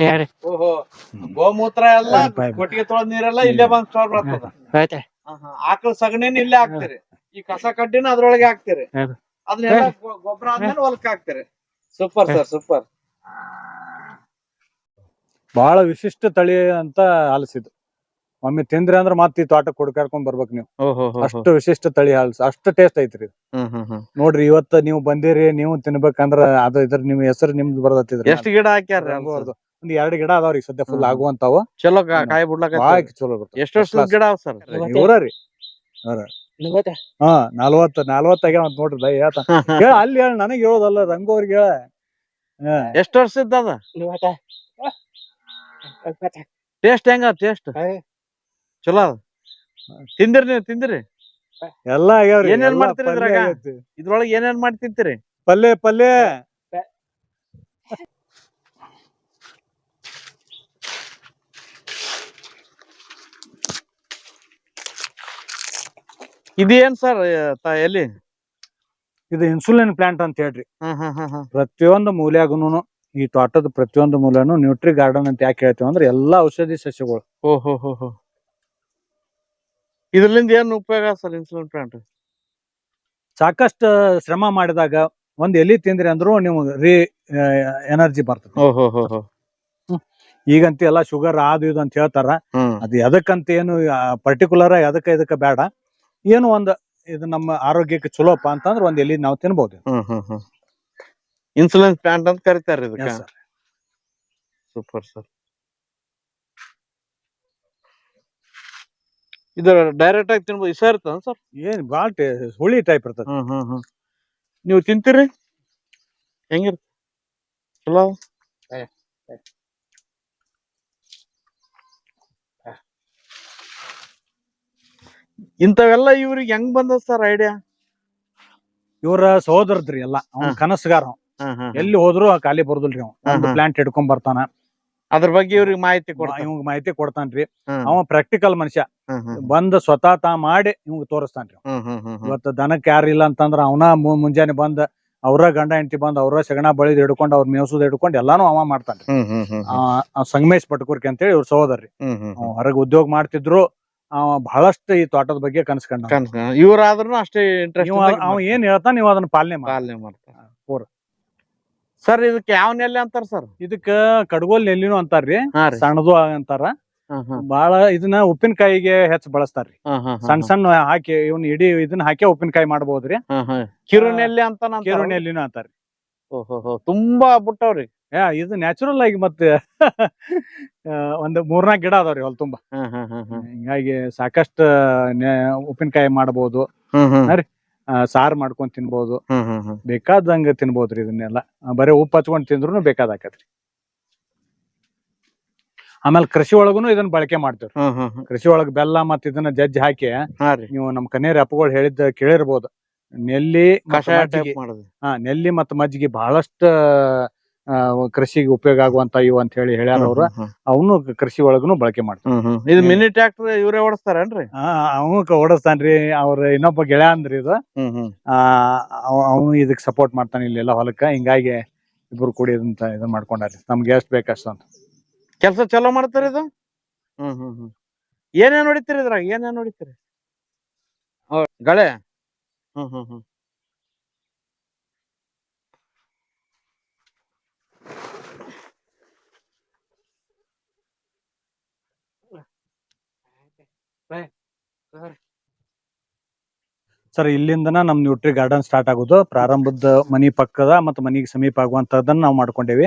ನೇರೆ ಓಹೋ. ಗೋಮೂತ್ರ ಎಲ್ಲ. ಕೊಟ್ಟಿಗೆ ತೊಳೆದ ನೀರೆಲ್ಲ ಇಲ್ಲೇ ಬಂದ್ ಸ್ಟೋರ್ ಬರ್ತದ. ಆಯ್ತಾ. ಆಕಳ ಸಗಣಿನ ಇಲ್ಲೇ ಹಾಕ್ತಿರಿ. ಈ ಕಸ ಕಡ್ಡಿನ ಅದ್ರೊಳಗೆ ಹಾಕ್ತಿರಿ. ಅದನ್ನೆಲ್ಲ ಗೊಬ್ಬರ ಆದ್ಮೇಲೆ ಹೊಲಕ್ ಹಾಕ್ತಿರಿ. Super sir super. ಬಹಳ ವಿಶಿಷ್ಟ ತಳಿ ಅಂತ ಹಲಸಿದ್ದು ಒಮ್ಮೆ ತಿಂದ್ರಿ ಅಂದ್ರ ಮತ್ತೆ ಈ ತೋಟಕ್ಕೆ ಹುಡ್ಕಾಡ್ಕೊಂಡ್ ಬರ್ಬೇಕು ನೀವು. ಅಷ್ಟು ವಿಶಿಷ್ಟ ತಳಿ ಹಾಲ್ಸ್ ಅಷ್ಟು ಟೇಸ್ಟ್ ಐತ್ರಿ ನೋಡ್ರಿ ಇವತ್ತ ನೀವು ಬಂದಿರಿ ನೀವು ತಿನ್ಬೇಕಂದ್ರ ಅದು ಇದ್ರ ನಿಮ್ ಹೆಸರು ನಿಮ್ದು ಬರ್ದತ್ತಿದ್ರಿ ಎಷ್ಟು ಗಿಡ ಹಾಕ್ಯಾರ ಒಂದ್ ಎರಡ್ ಗಿಡ ಅದಾವ್ರಿ ಸದ್ಯ ಫುಲ್. ಆಗುವಂತಾವ. ಚಲೋ ಕಾಯಿ ಬಿಡ್ಲಾಕ ಚಲೋ ಬರ್ತದೆ. ಎಷ್ಟು ವರ್ಷದ ಗಿಡ ಅವ್ ಸರ್? ಇವ್ರಿ ಹಾ ನಲ್ವತ್ತ ಆಗ್ಯಾವ ಅಂತ ನೋಡ್ರಿ ದಯ ಹೇಳ್ತ ಹೇಳ ಅಲ್ಲಿ ಹೇಳ ನನಗ್ ಹೇಳೋದಲ್ಲ ರಂಗೋರ್ಗೆ ಹೇಳ. ಎಷ್ಟು ವರ್ಷ ಇದ್ದ ಟೇಸ್ಟ್ ಹೆಂಗ ಟೇಸ್ಟ್ ಹಾ. ಚಲೋ ಅದ ತಿಂದಿರಿ ನೀವು ತಿಂದಿರಿ. ಎಲ್ಲಾ ಆಗ್ಯಾವ್ರಿ ಏನೇನ್ ಎಲ್ಲಾ ಮಾಡ್ತೀರಿ ಪಲ್ಯ ಇದ್ರಾಗ? ಆಗೈತಿ. ಇದ್ರೊಳಗೆ ಏನೇನ್ ಮಾಡಿ ತಿಂತೀರಿ? ಪಲ್ಯ ಪಲ್ಯ. ಇದೇನ್ ಸರ್ ಎಲ್ಲಿ ಇದು ಇನ್ಸುಲಿನ್ ಪ್ಲಾಂಟ್ ಅಂತ ಹೇಳ್ರಿ. ಹ್ಮ್ ಹ್ಮ್ ಹ್ಮ್ ಹ್ಮ್. ಪ್ರತಿಯೊಂದು ಮೂಲ್ಯಾಗೂನು ಈ ತೋಟದ ಪ್ರತಿಯೊಂದು ಮೂಲೆನು ನ್ಯೂಟ್ರಿ ಗಾರ್ಡನ್ ಅಂತ ಯಾಕೆ ಹೇಳ್ತೀವಿ ಅಂದ್ರೆ ಎಲ್ಲಾ ಔಷಧಿ ಸಸ್ಯಗಳು. ಓಹೋ ಹೋ ಹೋ ಏನ್ ಉಪಯೋಗ ಸರ್ ಇನ್ಸುಲಿನ್ ಪ್ಲಾಂಟ್ ಸಾಕಷ್ಟು ಶ್ರಮ ಮಾಡಿದಾಗ ಒಂದ್ ಎಲಿ ತಿಂದ್ರಿ ಅಂದ್ರೂ ನೀವು ರೀ ಎನರ್ಜಿ ಬರ್ತದೆ. ಓಹೋ ಈಗಂತ ಎಲ್ಲ ಶುಗರ್ ಅದು ಇದು ಅಂತ ಹೇಳ್ತಾರ. ಅದು ಎದಕ್ಕಂತ ಏನು ಪರ್ಟಿಕ್ಯುಲರ್ ಯದಕ್ಕ ಇದಕ್ಕ ಬೇಡ. ಏನು ಒಂದ್ ಇದು ನಮ್ಮ ಆರೋಗ್ಯಕ್ಕೆ ಚಲೋಪ್ಪ ಅಂತಂದ್ರೆ ಒಂದ್ ಎಲಿ ನಾವು ತಿನ್ಬೋದು. ಹ್ಮ್ ಹ್ಮ್ ಹ್ಮ್ ಇನ್ಸುಲಿನ್ ಪ್ಲಾಂಟ್ ಅಂತ ಕರಿತಾರೆ ಇದಕ್ಕೆ. Yes, sir. ಸೂಪರ್ ಸರ್ ಇದು ಡೈರೆಕ್ಟ್ ಆಗಿ ತಿನ್ಬೋದು ಇಷ್ಟ ಇರ್ತದ ಸರ್ ಏನ್ ಬಾಳ ಹುಳಿ ಟೈಪ್ ಇರ್ತದೆ. ಹ್ಮ್ ಹ್ಮ್ ಹ್ಮ್. ನೀವು ತಿಂತೀರಿ? ಹೆಂಗಿರ್ತ ಚಲೋ? ಏ, ಏ. ಇಂಥವೆಲ್ಲ ಇವ್ರಿಗೆ ಹೆಂಗ್ ಬಂದದ ಸರ್ ಐಡಿಯಾ ಇವ್ರ ಸಹೋದರದ್ರಿ ಎಲ್ಲ. ಅವ್ನ ಹಾ. ಕನಸುಗಾರ ಅವ. ಎಲ್ಲಿ ಹೋದ್ರು ಆ ಖಾಲಿ ಬರುದಿಲ್ರಿ ಅವ್. ಪ್ಲಾಂಟ್ ಹಿಡ್ಕೊಂಡ್ ಬರ್ತಾನ. ಅದ್ರ ಬಗ್ಗೆ ಇವ್ರಿಗೆ ಮಾಹಿತಿ ಕೊಡ ಇವಂಗ್ ಮಾಹಿತಿ ಕೊಡ್ತಾನ್ರಿ. ಅವ ಪ್ರಾಕ್ಟಿಕಲ್ ಮನುಷ್ಯ. ಬಂದ ಸ್ವತಃ ತಾ ಮಾಡಿ ಇವಂಗ್ ತೋರಿಸ್ತಾನ್ರಿ ಇವತ್ತು ದನಕ್ ಯಾರು ಇಲ್ಲ ಅಂತಂದ್ರ ಅವನ ಮುಂಜಾನೆ ಬಂದ್ ಅವ್ರ ಗಂಡ ಹೆಂಡತಿ ಬಂದ್ ಅವ್ರ ಸಗಣ ಬಳಿದ್ ಹಿಡ್ಕೊಂಡು ಅವ್ರ ಮೇವ್ಸುದ್ ಹಿಡ್ಕೊಂಡ್ ಎಲ್ಲಾನು ಅವ ಮಾಡ್ತಾನ್ರಿ. ಸಂಗಮೇಶ್ ಪಟ್ಕೂರ್ಕಿ ಅಂತೇಳಿ ಇವ್ರ ಸಹೋದರ್ರಿ. ಹೊರಗ್ ಉದ್ಯೋಗ ಮಾಡ್ತಿದ್ರು ಅವ ಬಹಳಷ್ಟು ಈ ತೋಟದ ಬಗ್ಗೆ ಕನಸ್ಕೊಂಡ ಕನ್ಸ್ ಇವ್ರಾದ್ರೂ ಅಷ್ಟೇ ಇಂಟ್ರೆಸ್ಟ್ ಅವ ಏನ್ ಹೇಳ್ತಾನ ನೀವು ಅದನ್ನ ಪಾಲನೆ ಪಾಲನೆ ಮಾಡ್ತಾರೆ. ಪೂರ. ಸರ್ ಇದಕ್ಕೆ ಯಾವ ನೆಲೆ ಅಂತಾರ ಸರ್ ಇದಕ್ ಕಡಗೋಲ್ ನೆಲ್ಲಿನೂ ಅಂತಾರ್ರಿ. ಹಾ ರೀ. ಸಣ್ಣದು ಅಂತಾರ. ಬಾಳ ಬಹಳ ಇದನ್ನ ಉಪ್ಪಿನಕಾಯಿಗೆ ಹೆಚ್ಚು ಬಳಸ್ತಾರ್ರಿ. ಸಣ್ಣ ಸಣ್ಣ ಹಾಕಿ ಇವ್ನ ಇಡೀ ಇದನ್ನ ಹಾಕಿ ಉಪ್ಪಿನಕಾಯಿ ಮಾಡಬಹುದ್ರಿ ಕಿರುನೆಲ್ಲಿ ಅಂತ ಕೇರುಣಿ ಎಲ್ಲಿನೂ ಅಂತಾರ್ರಿ. ತುಂಬಾ ಬಿಟ್ಟವ್ರಿ ಯಾ ಇದು ನ್ಯಾಚುರಲ್ ಆಗಿ ಮತ್ತೆ ಒಂದ್ ಮೂರ್ನಾಲ್ಕು ಗಿಡ ಅದಾವ್ರಿ ಹೊಲ್ ತುಂಬಾ. ಹಿಂಗಾಗಿ ಸಾಕಷ್ಟು ಉಪ್ಪಿನಕಾಯಿ ಮಾಡಬಹುದು ಸಾರ್ ಮಾಡ್ಕೊಂಡ್ ತಿನ್ಬಹುದು ಹ್ಮ್ ಹ್ಮ್ ಹ್ಮ್. ಬೇಕಾದಂಗ ತಿನ್ಬೋದ್ರಿ ಇದನ್ನೆಲ್ಲ. ಆ, ಬರೀ ಉಪ್ಪು ಹಚ್ಕೊಂಡ್ ತಿಂದ್ರು ಬೇಕಾದಾಕತ್ರಿ. ಆಮೇಲೆ ಕೃಷಿ ಒಳಗುನು ಇದನ್ನ ಬಳಕೆ ಮಾಡ್ತೇವ್ರಿ. ಹ್ಮ್ ಹ್ಮ್ ಹ್ಮ್. ಕೃಷಿ ಒಳಗ್ ಬೆಲ್ಲ ಮತ್ತ ಇದನ್ನ ಜಜ್ಜಿ ಹಾಕಿ ಹಾ ರೀ. ನೀವು ನಮ್ ಕನೇರಿ ಅಪ್ಪಗಳು ಹೇಳಿದ್ದ ಕೇಳಿರ್ಬೋದು. ನೆಲ್ಲಿ ಮತ್ತ್ ಕಷಾಯ ಮಜ್ಜಿಗೆ ಟೈಪ್ ಮಾಡೋದು. ಹಾ ನೆಲ್ಲಿ ಮತ್ತ ಮಜ್ಜಿಗೆ ಬಹಳಷ್ಟ ಕೃಷಿಗೆ ಉಪಯೋಗ ಆಗುವಂತ ಇವು ಅಂತ ಹೇಳಿ ಹೇಳ್ಯಾರ ಅವ್ರು. ಅವನು ಕೃಷಿ ಒಳಗನು ಬಳಕೆ ಮಾಡ್ತಾರ. ಇದು ಮಿನಿ ಟ್ರ್ಯಾಕ್ಟರ್ ಇವರೇ ಓಡಿಸ್ತಾರೇನ್ರಿ? ಅವನು ಓಡಿಸ್ತಾನ್ರಿ. ಅವ್ರ ಇನ್ನೊಬ್ಬ ಗೆಳೆಯ ಅಂದ್ರಿ ಇದು. ಅವನು ಇದಕ್ ಸಪೋರ್ಟ್ ಮಾಡ್ತಾನೆ ಇಲ್ಲೆಲ್ಲ ಹೊಲಕ್ಕ. ಹಿಂಗಾಗಿ ಇಬ್ರು ಕೂಡಿ ಇದಂತ ಇದು ಮಾಡ್ಕೊಂಡಾರಿ ನಮ್ಗೆ ಎಷ್ಟ್ ಬೇಕಷ್ಟ ಅಂತ. ಕೆಲಸ ಚಲೋ ಮಾಡ್ತಾರ ಇದು? ಹ್ಮ್ ಹ್ಮ್ ಹ್ಮ್. ಏನೇನ್ ಹೊಡಿತೀರಿ ಇದ್ರಾಗ? ಏನೇನ್ ಹೊಡಿತೀರಿ? ಗಳೆ. ಹ್ಮ್ ಹ್ಮ್ ಹ್ಮ್. ಸರ್. ಇಲ್ಲಿಂದನ ನಮ್ ನ್ಯೂಟ್ರಿ ಗಾರ್ಡನ್ ಸ್ಟಾರ್ಟ್ ಆಗೋದು. ಪ್ರಾರಂಭದ ಮನಿ ಪಕ್ಕದ ಮತ್ತು ಮನಿಗೆ ಸಮೀಪ ಆಗುವಂತದನ್ನ ನಾವು ಮಾಡ್ಕೊಂಡೇವಿ.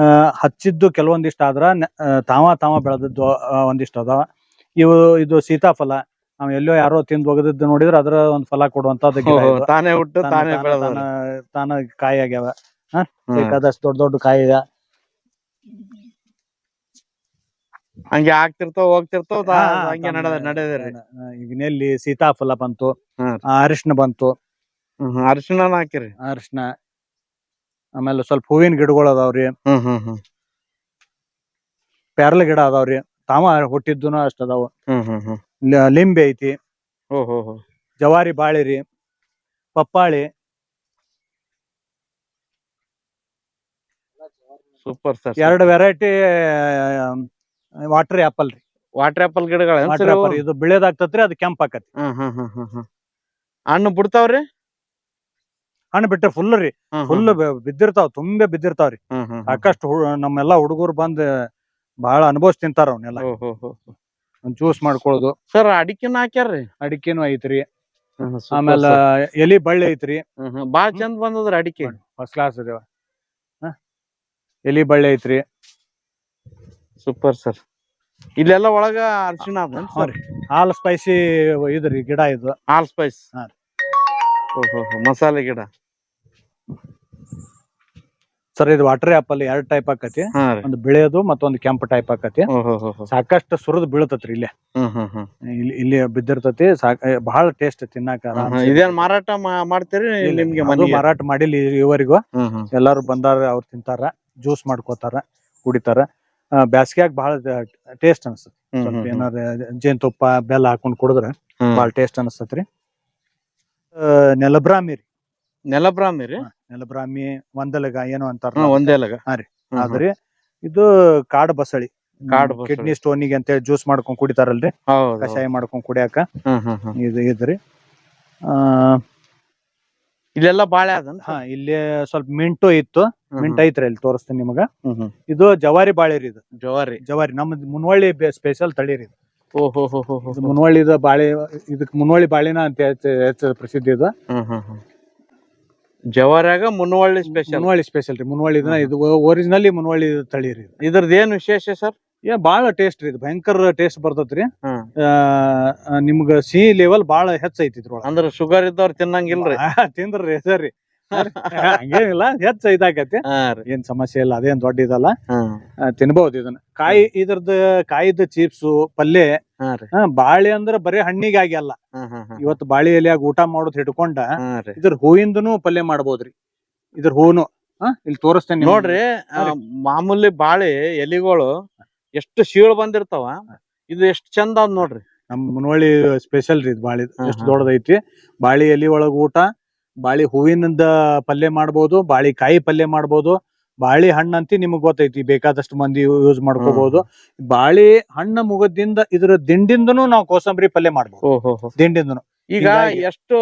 ಆ, ಹಚ್ಚಿದ್ದು ಕೆಲವೊಂದಿಷ್ಟ ಆದ್ರ ನ- ಆ, ತಾವ ತಾವ ಬೆಳೆದದ್ದು ಒಂದಿಷ್ಟ ಒಂದಿಷ್ಟು ಅದಾವ. ಇವು ಇದು ಸೀತಾಫಲ. ನಾವ್ ಎಲ್ಲೋ ಯಾರೋ ತಿಂದು ಒಗದಿದ್ದು ನೋಡಿದ್ರೆ ಅದ್ರ ಒಂದ್ ಫಲ ಕೊಡುವಂತದ್ದು ಗಿಡ ಇದು. ತಾನೇ ಹುಟ್ಟು ತಾನ- ತಾನೇ ತಾನ- ಬೆಳೆದ ತಾನ- ತಾನ ಕಾಯಿ ಆಗ್ಯಾವ. ಹಾ? ಬೇಕಾದಷ್ಟು ದೊಡ್ಡ ದೊಡ್ಡ ಕಾಯಿ. ಹಂಗೆ ಆಗ್ತಿರ್ತಾವ ಹೋಗ್ತಿರ್ತಾವ ತಾ- ಹಾ, ಹಾ, ಹಂಗೆ ತಮ್ಮ- ನಡೆದ ನಡೆದ್ರಿ ಆ, ಈಗ ನೆಲ್ಲಿ ಸೀತಾಫಲ ಬಂತು. ಆ, ಅರಿಶಿನ ಬಂತು. ಹ್ಮ್ ಅರಿಶಿನ ಹಾಕಿರಿ ಅರಿಶಿನ ಆಮೇಲೆ ಸ್ವಲ್ಪ ಹೂವಿನ ಗಿಡಗಳು ಅದಾವ್ರಿ ಹ್ಮ್ ಹ್ಮ್ ಹ್ಮ್. ಪೇರ್ಲ ಗಿಡ ಅದಾವ್ರಿ ತಾವ ಹುಟ್ಟಿದ್ದುನು ಅಷ್ಟ ಅದಾವ. ಹ್ಮ್ ಹ್ಮ್ ಹ್ಮ್. ಲ- ಲಿಂಬೆ ಐತಿ. ಹೋ ಜವಾರಿ ಬಾಳಿರಿ ಪಪ್ಪಾಳಿ. ಸೂಪರ್ ಸರ್ ಎರಡು ವೆರೈಟಿ ವಾಟರ್ ಆಪಲ್ ರೀ. ವಾಟರ್ ಆಪಲ್ ಗಿಡಗಳು ಇದು ಬಿಳೇದಾಗ್ತತ್ರಿ ಅದು ಕೆಂಪ್ ಆಕತಿ ಹಣ್ಣು ಬಿಡ್ತಾವ್ರಿ ಹಣ್ಣು ಬಿಟ್ರೆ ಫುಲ್ ರೀ. ಫುಲ್ ಬಿದ್ದಿರ್ತಾವ ತುಂಬೆ ಬಿದ್ದಿರ್ತಾವ್ರಿ ಸಾಕಷ್ಟು ನಮ್ಮೆಲ್ಲಾ ಹುಡುಗರು ಬಂದ್ ಬಹಳ ಅನುಭವಿಸ್ ತಿಂತಾರ ಅವನ್ನೆಲ್ಲ ಒಂದ್ ಜ್ಯೂಸ್ ಮಾಡ್ಕೊಳ್ಳೋದು ಸರ್ ಅಡಿಕೆನ ಹಾಕ್ಯಾರ್ರಿ ಅಡಿಕೆನು ಐತ್ರಿ. ಆಮೇಲೆ ಎಲಿ ಬಳ್ಳಿ ಐತ್ರಿ. ಬಾಳ್ ಚಂದ್ ಬಾಳ ಚಂದ ಬಂದದ್ರಿ ಅಡಿಕೆ. ಫಸ್ಟ್ ಕ್ಲಾಸ್ ಇದಾವ ಎಲಿ ಬಳ್ಳಿ ಐತ್ರಿ. ಸೂಪರ್ ಸರ್ ಇಲ್ಲೆಲ್ಲ ಒಳಗ ಅರ್ಶಿಣ ಅದ. ಹಾಲ್ ಸ್ಪೈಸಿ ಇದ್ರಿ ಗಿಡ ಇದು. Allspice. ಓಹೋ ಮಸಾಲೆ ಗಿಡ. ಸರ್ ಇದು ವಾಟರ್ ಆಪಲ್ ಎರಡ್ ಟೈಪ್ ಆಕತಿ. ಒಂದು ಬಿಳೆದು ಮತ್ತೊಂದು ಕೆಂಪ್ ಟೈಪ್ ಆಕತಿ. ಸಾಕಷ್ಟು ಸುರದ್ ಬೀಳತತ್ರಿ ಇಲ್ಲೇ. ಇಲ್ಲಿ ಇಲ್ಲಿ ಬಿದ್ದಿರ್ತತಿ ಬಹಳ ಟೇಸ್ಟ್ ತಿನ್ನಾಕ. ಇದೇನ್ ಮಾರಾಟ ಮಾಡ್ತೀರಿ ನಿಮ್ಗೆ ಮಾರಾಟ ಮಾಡಿಲ್ಲ ಇವರಿಗೂ. ಎಲ್ಲಾರು ಬಂದಾರ ಅವ್ರು ತಿಂತಾರ ಜ್ಯೂಸ್ ಮಾಡ್ಕೋತಾರ ಕುಡಿತಾರ. ಬ್ಯಾಸ್ಗ್ಯಾಗ ಬಹಳ ಟೇಸ್ಟ್ ಅನಿಸ್ತದೆ ಸ್ವಲ್ಪ ಏನಾರ ಜೇನುತುಪ್ಪ ಬೆಲ್ಲ ಹಾಕೊಂಡ್ ಕುಡಿದ್ರೆ. ಬಹಳ ಟೇಸ್ಟ್ ಅನಿಸ್ತತ್ರಿ ನೆಲಬ್ರಾಮಿ ರೀ. ನೆಲಬ್ರಾಮಿ ರೀ? ನೆಲಬ್ರಾಮಿ ಒಂದೆಲಗ ಏನೋ ಅಂತಾರ ಒಂದೆಲಗ ಒಂದೇ ಲಗ ಹಾ ರೀ. ಆದ್ರಿ ಇದು ಕಾಡ್ ಬಸಳಿ. ಕಾಡ್ ಸ್ಟೋನ್ ಕಿಡ್ನಿ ಸ್ಟೋನಿಗೆ ಅಂತೇಳಿ ಜ್ಯೂಸ್ ಮಾಡ್ಕೊಂಡ್ ಕುಡಿತಾರಲ್ರಿ. ಕಷಾಯ ಮಾಡ್ಕೊಂಡ್ ಕುಡಿಯಾಕ. ಇದು ಇದ್ರಿ ಆ ಇಲ್ಲೆಲ್ಲ ಬಾಳೆ ಅದನ್ ಹಾ ಇಲ್ಲಿ ಸ್ವಲ್ಪ ಮಿಂಟು ಇತ್ತು. ಮಿಂಟ್ ಐತ್ರಿ ಇಲ್ಲಿ ತೋರಿಸ್ತೀನಿ ನಿಮಗ. ಇದು ಜವಾರಿ ಬಾಳೆ ರೀ ಇದು. ಜವಾರಿ. ಜವಾರಿ. ನಮ್ ಮುನ್ವಳ್ಳಿ ಸ್ಪೆಷಲ್ ತಳಿ ರೀ ಇದು. ಮುನ್ವಳ್ಳಿ ಮುನ್ವಳ್ಳಿದ ಬಾಳೆ ಇದಕ್ ಮುನ್ವಳ್ಳಿ ಬಾಳೆನ ಅಂತ ಹೆಚ್ಚ ಪ್ರಸಿದ್ಧ ಪ್ರಸಿದ್ಧಿ ಇದು. ಜವಾರ್ಯಾಗ ಮುನ್ನವಳ್ಳಿ ಸ್ಪೆಷಲ್ ಮುನ್ವಳ್ಳಿ ಸ್ಪೆಷಲ್ ರೀ. ಮುನ್ವಳ್ಳಿ ಇದನ್ನ ಇದು ಒರಿಜಿನಲಿ ಮುನ್ವಳ್ಳಿ ತಳಿ ರೀ ಇದು. ಇದ್ರದ್ದು ಏನ್ ವಿಶೇಷ ಸರ್? ಏ ಬಾಳ ಟೇಸ್ಟ್ ರೀ ಇದು. ಭಯಂಕರ ಟೇಸ್ಟ್ ಬರ್ತೈತ್ರಿ. ಆ, ಆ, ನಿಮ್ಗ ಸಿಹಿ ಲೆವೆಲ್ ಬಾಳ ಹೆಚ್ಚೈತಿ ಇದ್ರೊಳಗ. ಅಂದ್ರ ಶುಗರ್ ಇದ್ದವ್ರು ತಿನ್ನಂಗಿಲ್ರಿ. ತಿಂದ್ರಿ ಸರಿ. ಹಂಗೇನಿಲ್ಲ ಹೆಚ್ಚ ಇದಾಕತಿ ಏನ್ ಸಮಸ್ಯೆ ಇಲ್ಲ ಅದೇನ್ ದೊಡ್ಡ ಇದಲ್ಲ ತಿನ್ಬಹುದು ಇದನ್ನ. ಕಾಯಿ ಇದ್ರದ ಕಾಯಿದ ಚಿಪ್ಸ್ ಪಲ್ಯ ಬಾಳೆ ಅಂದ್ರ ಬರೀ ಹಣ್ಣಿಗಾಗಿ ಅಲ್ಲ. ಇವತ್ತು ಬಾಳೆ ಎಲೆಯಾಗ ಊಟ ಮಾಡೋದ್ ಹಿಡ್ಕೊಂಡ ಇದ್ರ ಹೂವಿಂದನು ಪಲ್ಯ ಮಾಡ್ಬೋದ್ರಿ. ಇದ್ರ ಹೂನು. ಇಲ್ಲಿ ತೋರಿಸ್ತೇನೆ. ನೋಡ್ರಿ ಮಾಮೂಲಿ ಬಾಳೆ ಎಲಿಗಳು ಎಷ್ಟು ಶೀಳ್ ಬಂದಿರ್ತಾವ ಇದು ಎಷ್ಟ್ ಚಂದ ಅದ್ ನೋಡ್ರಿ. ನಮ್ ಮುನವಳ್ಳಿ ಸ್ಪೆಷಲ್ ರೀ ಬಾಳೆ ಎಷ್ಟು. ದೊಡ್ಡದೈತಿ. ಬಾಳೆ ಎಲಿ ಒಳಗ ಊಟ ಬಾಳಿ ಹೂವಿನಿಂದ ಪಲ್ಯ ಮಾಡ್ಬೋದು ಬಾಳಿ ಕಾಯಿ ಪಲ್ಯ ಮಾಡ್ಬೋದು ಬಾಳಿ ಹಣ್ಣು ಅಂತಿ ನಿಮಗ್ ಗೊತ್ತೈತಿ ಬೇಕಾದಷ್ಟು ಮಂದಿ ಯೂಸ್ ಮಾಡ್ಕೋಬಹುದು ಬಾಳಿ ಹಣ್ಣ ಮುಗದಿಂದ ಇದ್ರ ದಿಂಡಿಂದನು ನಾವು ಕೋಸಂಬರಿ ಪಲ್ಯ ಮಾಡಬಹುದು ದಿಂಡಿಂದನು. ಈಗ ಎಷ್ಟು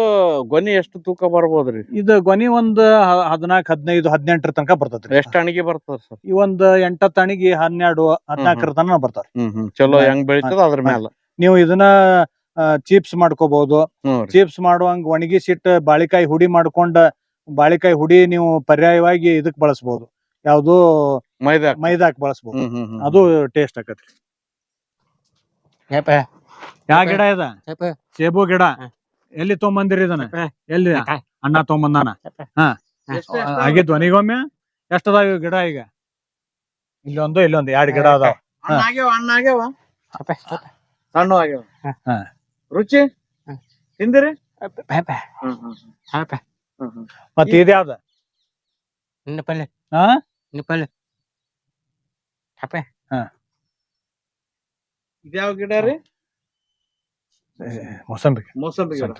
ಗೊನಿ ಎಷ್ಟು ತೂಕ ಬರ್ಬೋದ್ರಿ? ಇದು ಗೊನಿ ಒಂದ್ ಹದಿನಾಲ್ಕು ಹದಿನೈದು ಹದಿನೆಂಟರ ತನಕ ಬರ್ತದ್ರಿ. ಎಷ್ಟ್ ಅಣಿಗೆ ಬರ್ತದ ಸರ್? ಈ ಒಂದ್ ಎಂಟತ್ತು ಅಣಿಗೆ ಹನ್ನೆರಡು ಹದಿನಾಲ್ಕರ ತನಕ ಬರ್ತಾರ ಚಲೋ ಹೆಂಗ್ ಬೆಳಿತದ ಅದ್ರ ಮೇಲೆ ನೀವು ಇದನ್ನ ಚಿಪ್ಸ್ ಮಾಡ್ಕೋಬಹುದು ಚಿಪ್ಸ್ ಮಾಡುವಂಗ ಒಣಗಿಸಿಟ್ಟು ಬಾಳಿಕಾಯಿ ಹುಡಿ ಮಾಡ್ಕೊಂಡ ಬಾಳಿಕಾಯಿ ಹುಡಿ ನೀವು ಪರ್ಯಾಯವಾಗಿ ಇದಕ್ ಬಳಸಬಹುದು ಯಾವ್ದು ಮೈದಾ ಮೈದಾಕ್ ಬಳಸಬಹುದು ಅದು ಟೇಸ್ಟ್ ಆಕತ್ರಿ. ಯಾ ಯಾವ ಗಿಡ ಇದ? ಸೇಬು ಗಿಡ. ಎಲ್ಲಿ ತೊಗೊಂಬಂದಿರಿ ಇದನ್ನ. ಎಲ್ಲಿ. ಅಣ್ಣ ತೊಗೊಂಬಂದಾನ ಹಾ. ಆಗಿತ್ತು ನಿಗೊಮ್ಮೆ ಎಷ್ಟದಾವ ಇವ್ ಗಿಡ ಈಗ? ಇಲ್ಲೊಂದು ಇಲ್ಲೊಂದು. ಎರಡು ಗಿಡ ಅದಾವ. ಹಣ್ಣ್ ಆಗ್ಯಾವ ಹಣ್ಣು ಆಗ್ಯಾವ ಯಪ್ಪ ಸಣ್ಣ ಆಗ್ಯಾವ. ಹಾ. ರುಚಿ. ತಿಂದಿರಿ? ಯಪ್ಪ ಹ್ಮ್ ಯಾವ್ದ ಯಪ್ಪ ಹ್ಮ್ ಹ್ಮ್. ಮತ್ ಇದ್ಯಾವ್ದ ನಿನ್ನ ಪಲ್ಲೆ. ಹಾ? ನಿನ್ನ ಪಲ್ಲೆ. ಯಪ್ಪ ಇದ್ಯಾವ ಗಿಡ ರೀ? ಮೋಸಂಬಿ. ಮೋಸಂಬಿ ಗಿಡ.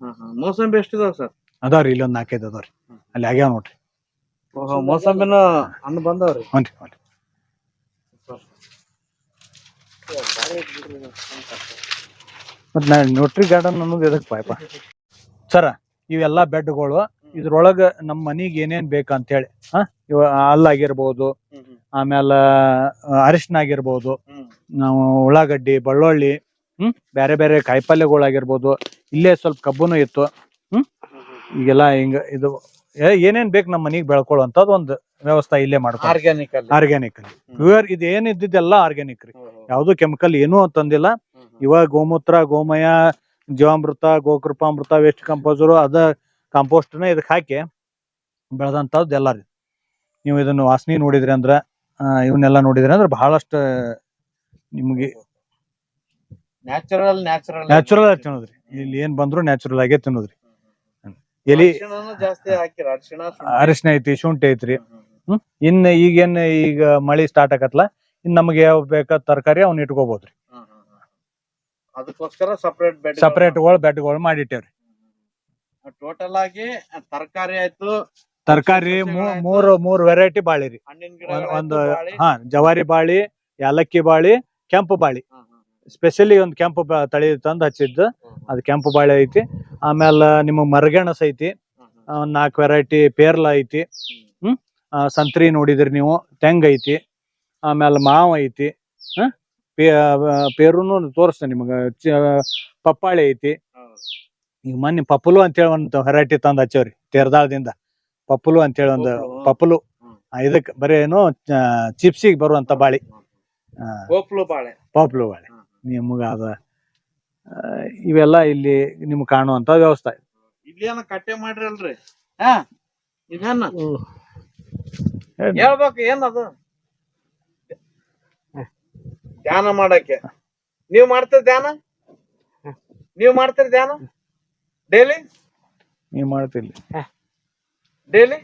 ಹ್ಮ್ ಹ್ಮ್. ಮೋಸಂಬಿ ಎಷ್ಟಿದಾವ ಸರ್? ಅದಾವ್ರಿ ಇಲ್ಲೊಂದ್ ನಾಲ್ಕೈದು ಅದಾವ್ರಿ ಅಲ್ಲಿ ಆಗ್ಯಾವ ನೋಡ್ರಿ. ಮೋಸಂಬಿನ ಹಣ್ಣು ಬಂದವ್ರಿ ಹ್ಞೂ ಹ್ಞೂ ಮತ್ ನಾ ನ್ಯೂಟ್ರಿ ಗಾರ್ಡನ್ ಅನ್ನೋದು ಎದಕ್ ಪಾಯಪ್ಪ ಸರ ಇವೆಲ್ಲಾ ಬೆಡ್ಗಳು ಇದ್ರೊಳಗ ನಮ್ಮ ಮನಿಗ್ ಏನೇನ್ ಬೇಕಂತ ಹೇಳಿ ಹಾ? ಇವ ಹಲ್ಲಾಗಿರ್ಬೋದು ಆಮೇಲೆ ಅರಿಶಿನ ಆಗಿರ್ಬೋದು ನಾವು ಉಳ್ಳಾಗಡ್ಡಿ ಬೆಳ್ಳುಳ್ಳಿ ಹ್ಮ್? ಬೇರೆ ಬೇರೆ ಕಾಯಿಪಲ್ಯಗಳಾಗಿರ್ಬೋದು ಇಲ್ಲೇ ಸ್ವಲ್ಪ ಕಬ್ಬುನು ಇತ್ತು ಹ್ಮ್? ಈಗೆಲ್ಲ ಹಿಂಗ ಇದು ಏನೇನ್ ಬೇಕು ನಮ್ಮ ಮನಿಗ್ ಬೆಳ್ಕೊಳ್ಳುವಂತದ್ ಒಂದು ವ್ಯವಸ್ಥೆ ಇಲ್ಲೇ ಮಾಡ್ತಾರೆ ಆರ್ಗ್ಯಾನಿಕ್ ಆರ್ಗ್ಯಾನಿಕ್ ಪ್ಯೂರ್ ಇದು ಏನ್ ಇದ್ದಿದ್ದೆಲ್ಲ ಆರ್ಗ್ಯಾನಿಕ್ ರೀ. ಯಾವ್ದು ಕೆಮಿಕಲ್ ಏನೂ ತಂದಿಲ್ಲ. ಇವಾಗ ಗೋಮೂತ್ರ ಗೋಮಯ ಜೀವಾಮೃತ ಗೋಕೃಪಾಮೃತ ವೇಸ್ಟ್ ಕಂಪೋಸರು ಅದ ಕಾಂಪೋಸ್ಟ್ನ ಇದಕ್ಕೆ ಹಾಕಿ ಬೆಳೆದಂಥದ್ದು ಎಲ್ಲ ರೀ. ನೀವು ಇದನ್ನು ವಾಸನೆ ನೋಡಿದ್ರಿ ಅಂದ್ರೆ ಇವನ್ನೆಲ್ಲ ನೋಡಿದ್ರಿ ಅಂದ್ರೆ ಬಹಳಷ್ಟು ನಿಮಗೆ ನ್ಯಾಚುರಲ್ ನ್ಯಾಚುರಲ್ ನ್ಯಾಚುರಲ್ ಆಗಿ ತಿನ್ನೋದ್ರಿ. ಇಲ್ಲಿ ಏನ್ ಬಂದ್ರು ನ್ಯಾಚುರಲ್ ಆಗೇ ತಿನ್ನೋದ್ರಿ. ಎಲಿ ಅರಿಶಿನ ಐತಿ ಶುಂಠಿ ಐತ್ರಿ. ಹ್ಮ್ ಇನ್ ಈಗೇನ್ ಈಗ ಮಳಿ ಸ್ಟಾರ್ಟ್ ಆಗತ್ಲ ಇನ್ ನಮಗೆ ಯಾವ ಬೇಕಾದ ತರಕಾರಿ ಅವ್ನ ಇಟ್ಕೋಬಹುದ್ರಿ ಅದಕ್ಕೋಸ್ಕರ ಸಪರೇಟ್ ಬೆಡ್ ಸಪರೇಟ್ಗಳು ಬೆಡ್ಗಳು ಮಾಡಿಟ್ಟೇವ್ರಿ. ಟೋಟಲ್ ಆಗಿ ತರಕಾರಿ ಆಯ್ತು ತರಕಾರಿ ಮೂರು ಮೂರು ವೆರೈಟಿ ಬಾಳಿ ರೀ. ಹಣ್ಣಿನ ಗಿಡ ಒಂದು ಹಾ ಜವಾರಿ ಬಾಳಿ ಯಾಲಕ್ಕಿ ಬಾಳಿ ಕೆಂಪು ಬಾಳಿ. ಸ್ಪೆಷಲಿ ಒಂದು ಕೆಂಪು ತಳಿ ತಂದು ಹಚ್ಚಿದ್ದು. ಅದು ಕೆಂಪು ಬಾಳೆ ಐತಿ. ಆಮೇಲೆ ನಿಮ್ಮ ಮರಗೆಣಸ್ ಐತಿ. ಒಂದ್ ನಾಲ್ಕು ವೆರೈಟಿ ಪೇರ್ಲ ಐತಿ. ಹ್ಮ್. ಸಂತ್ರಿ ನೋಡಿದ್ರಿ ನೀವು. ತೆಂಗ್ ಐತಿ ಆಮೇಲೆ ಮಾವ್ ಐತಿ. ಹ? ಪೇ- ಪೇರುನು ತೋರಿಸ್ತೇನೆ ನಿಮಗ. ಚ- ಪಪ್ಪಾಳಿ ಐತಿ. ಈಗ ಮೊನ್ನೆ ಪಪ್ಪಲು ಅಂತೇಳಿ ಒಂದು ವೆರೈಟಿ ತಂದು ಹಚ್ಚೇವ್ರಿ ತೇರ್ದಾಳದಿಂದ. ಪಪ್ಪಲು ಅಂತೇಳಿ ಒಂದು ಪಪ್ಪಲು. ಇದಕ್ಕೆ ಬರೀ ಏನು ಚಿಪ್ಸಿಗೆ ಬರುವಂತ ಬಾಳಿ. ಪಪ್ಲು ಬಾಳೆ. ಪಪ್ಪಲು ಬಾಳಿ. ನಿಮ್ಗ ಅದ ಇವೆಲ್ಲ ಇಲ್ಲಿ ನಿಮ್ಗೆ ಕಾಣುವಂತ ವ್ಯವಸ್ಥೆ. ಇಲ್ಲೇನ ಕಟ್ಟೆ ಹಾ ಇದೇನ ಹೇಳ್ಬೇಕು ಏನದು? ಧ್ಯಾನ ಮಾಡಕ್ಕೆ. ನೀವ್ ಮಾಡ್ತೀರಿ ಧ್ಯಾನ? ನೀವ್ ಮಾಡ್ತೀರಿ ಧ್ಯಾನ? ಡೈಲಿ? ನೀವ್ ಮಾಡ್ತಿಲ್ಲ ಡೈಲಿ?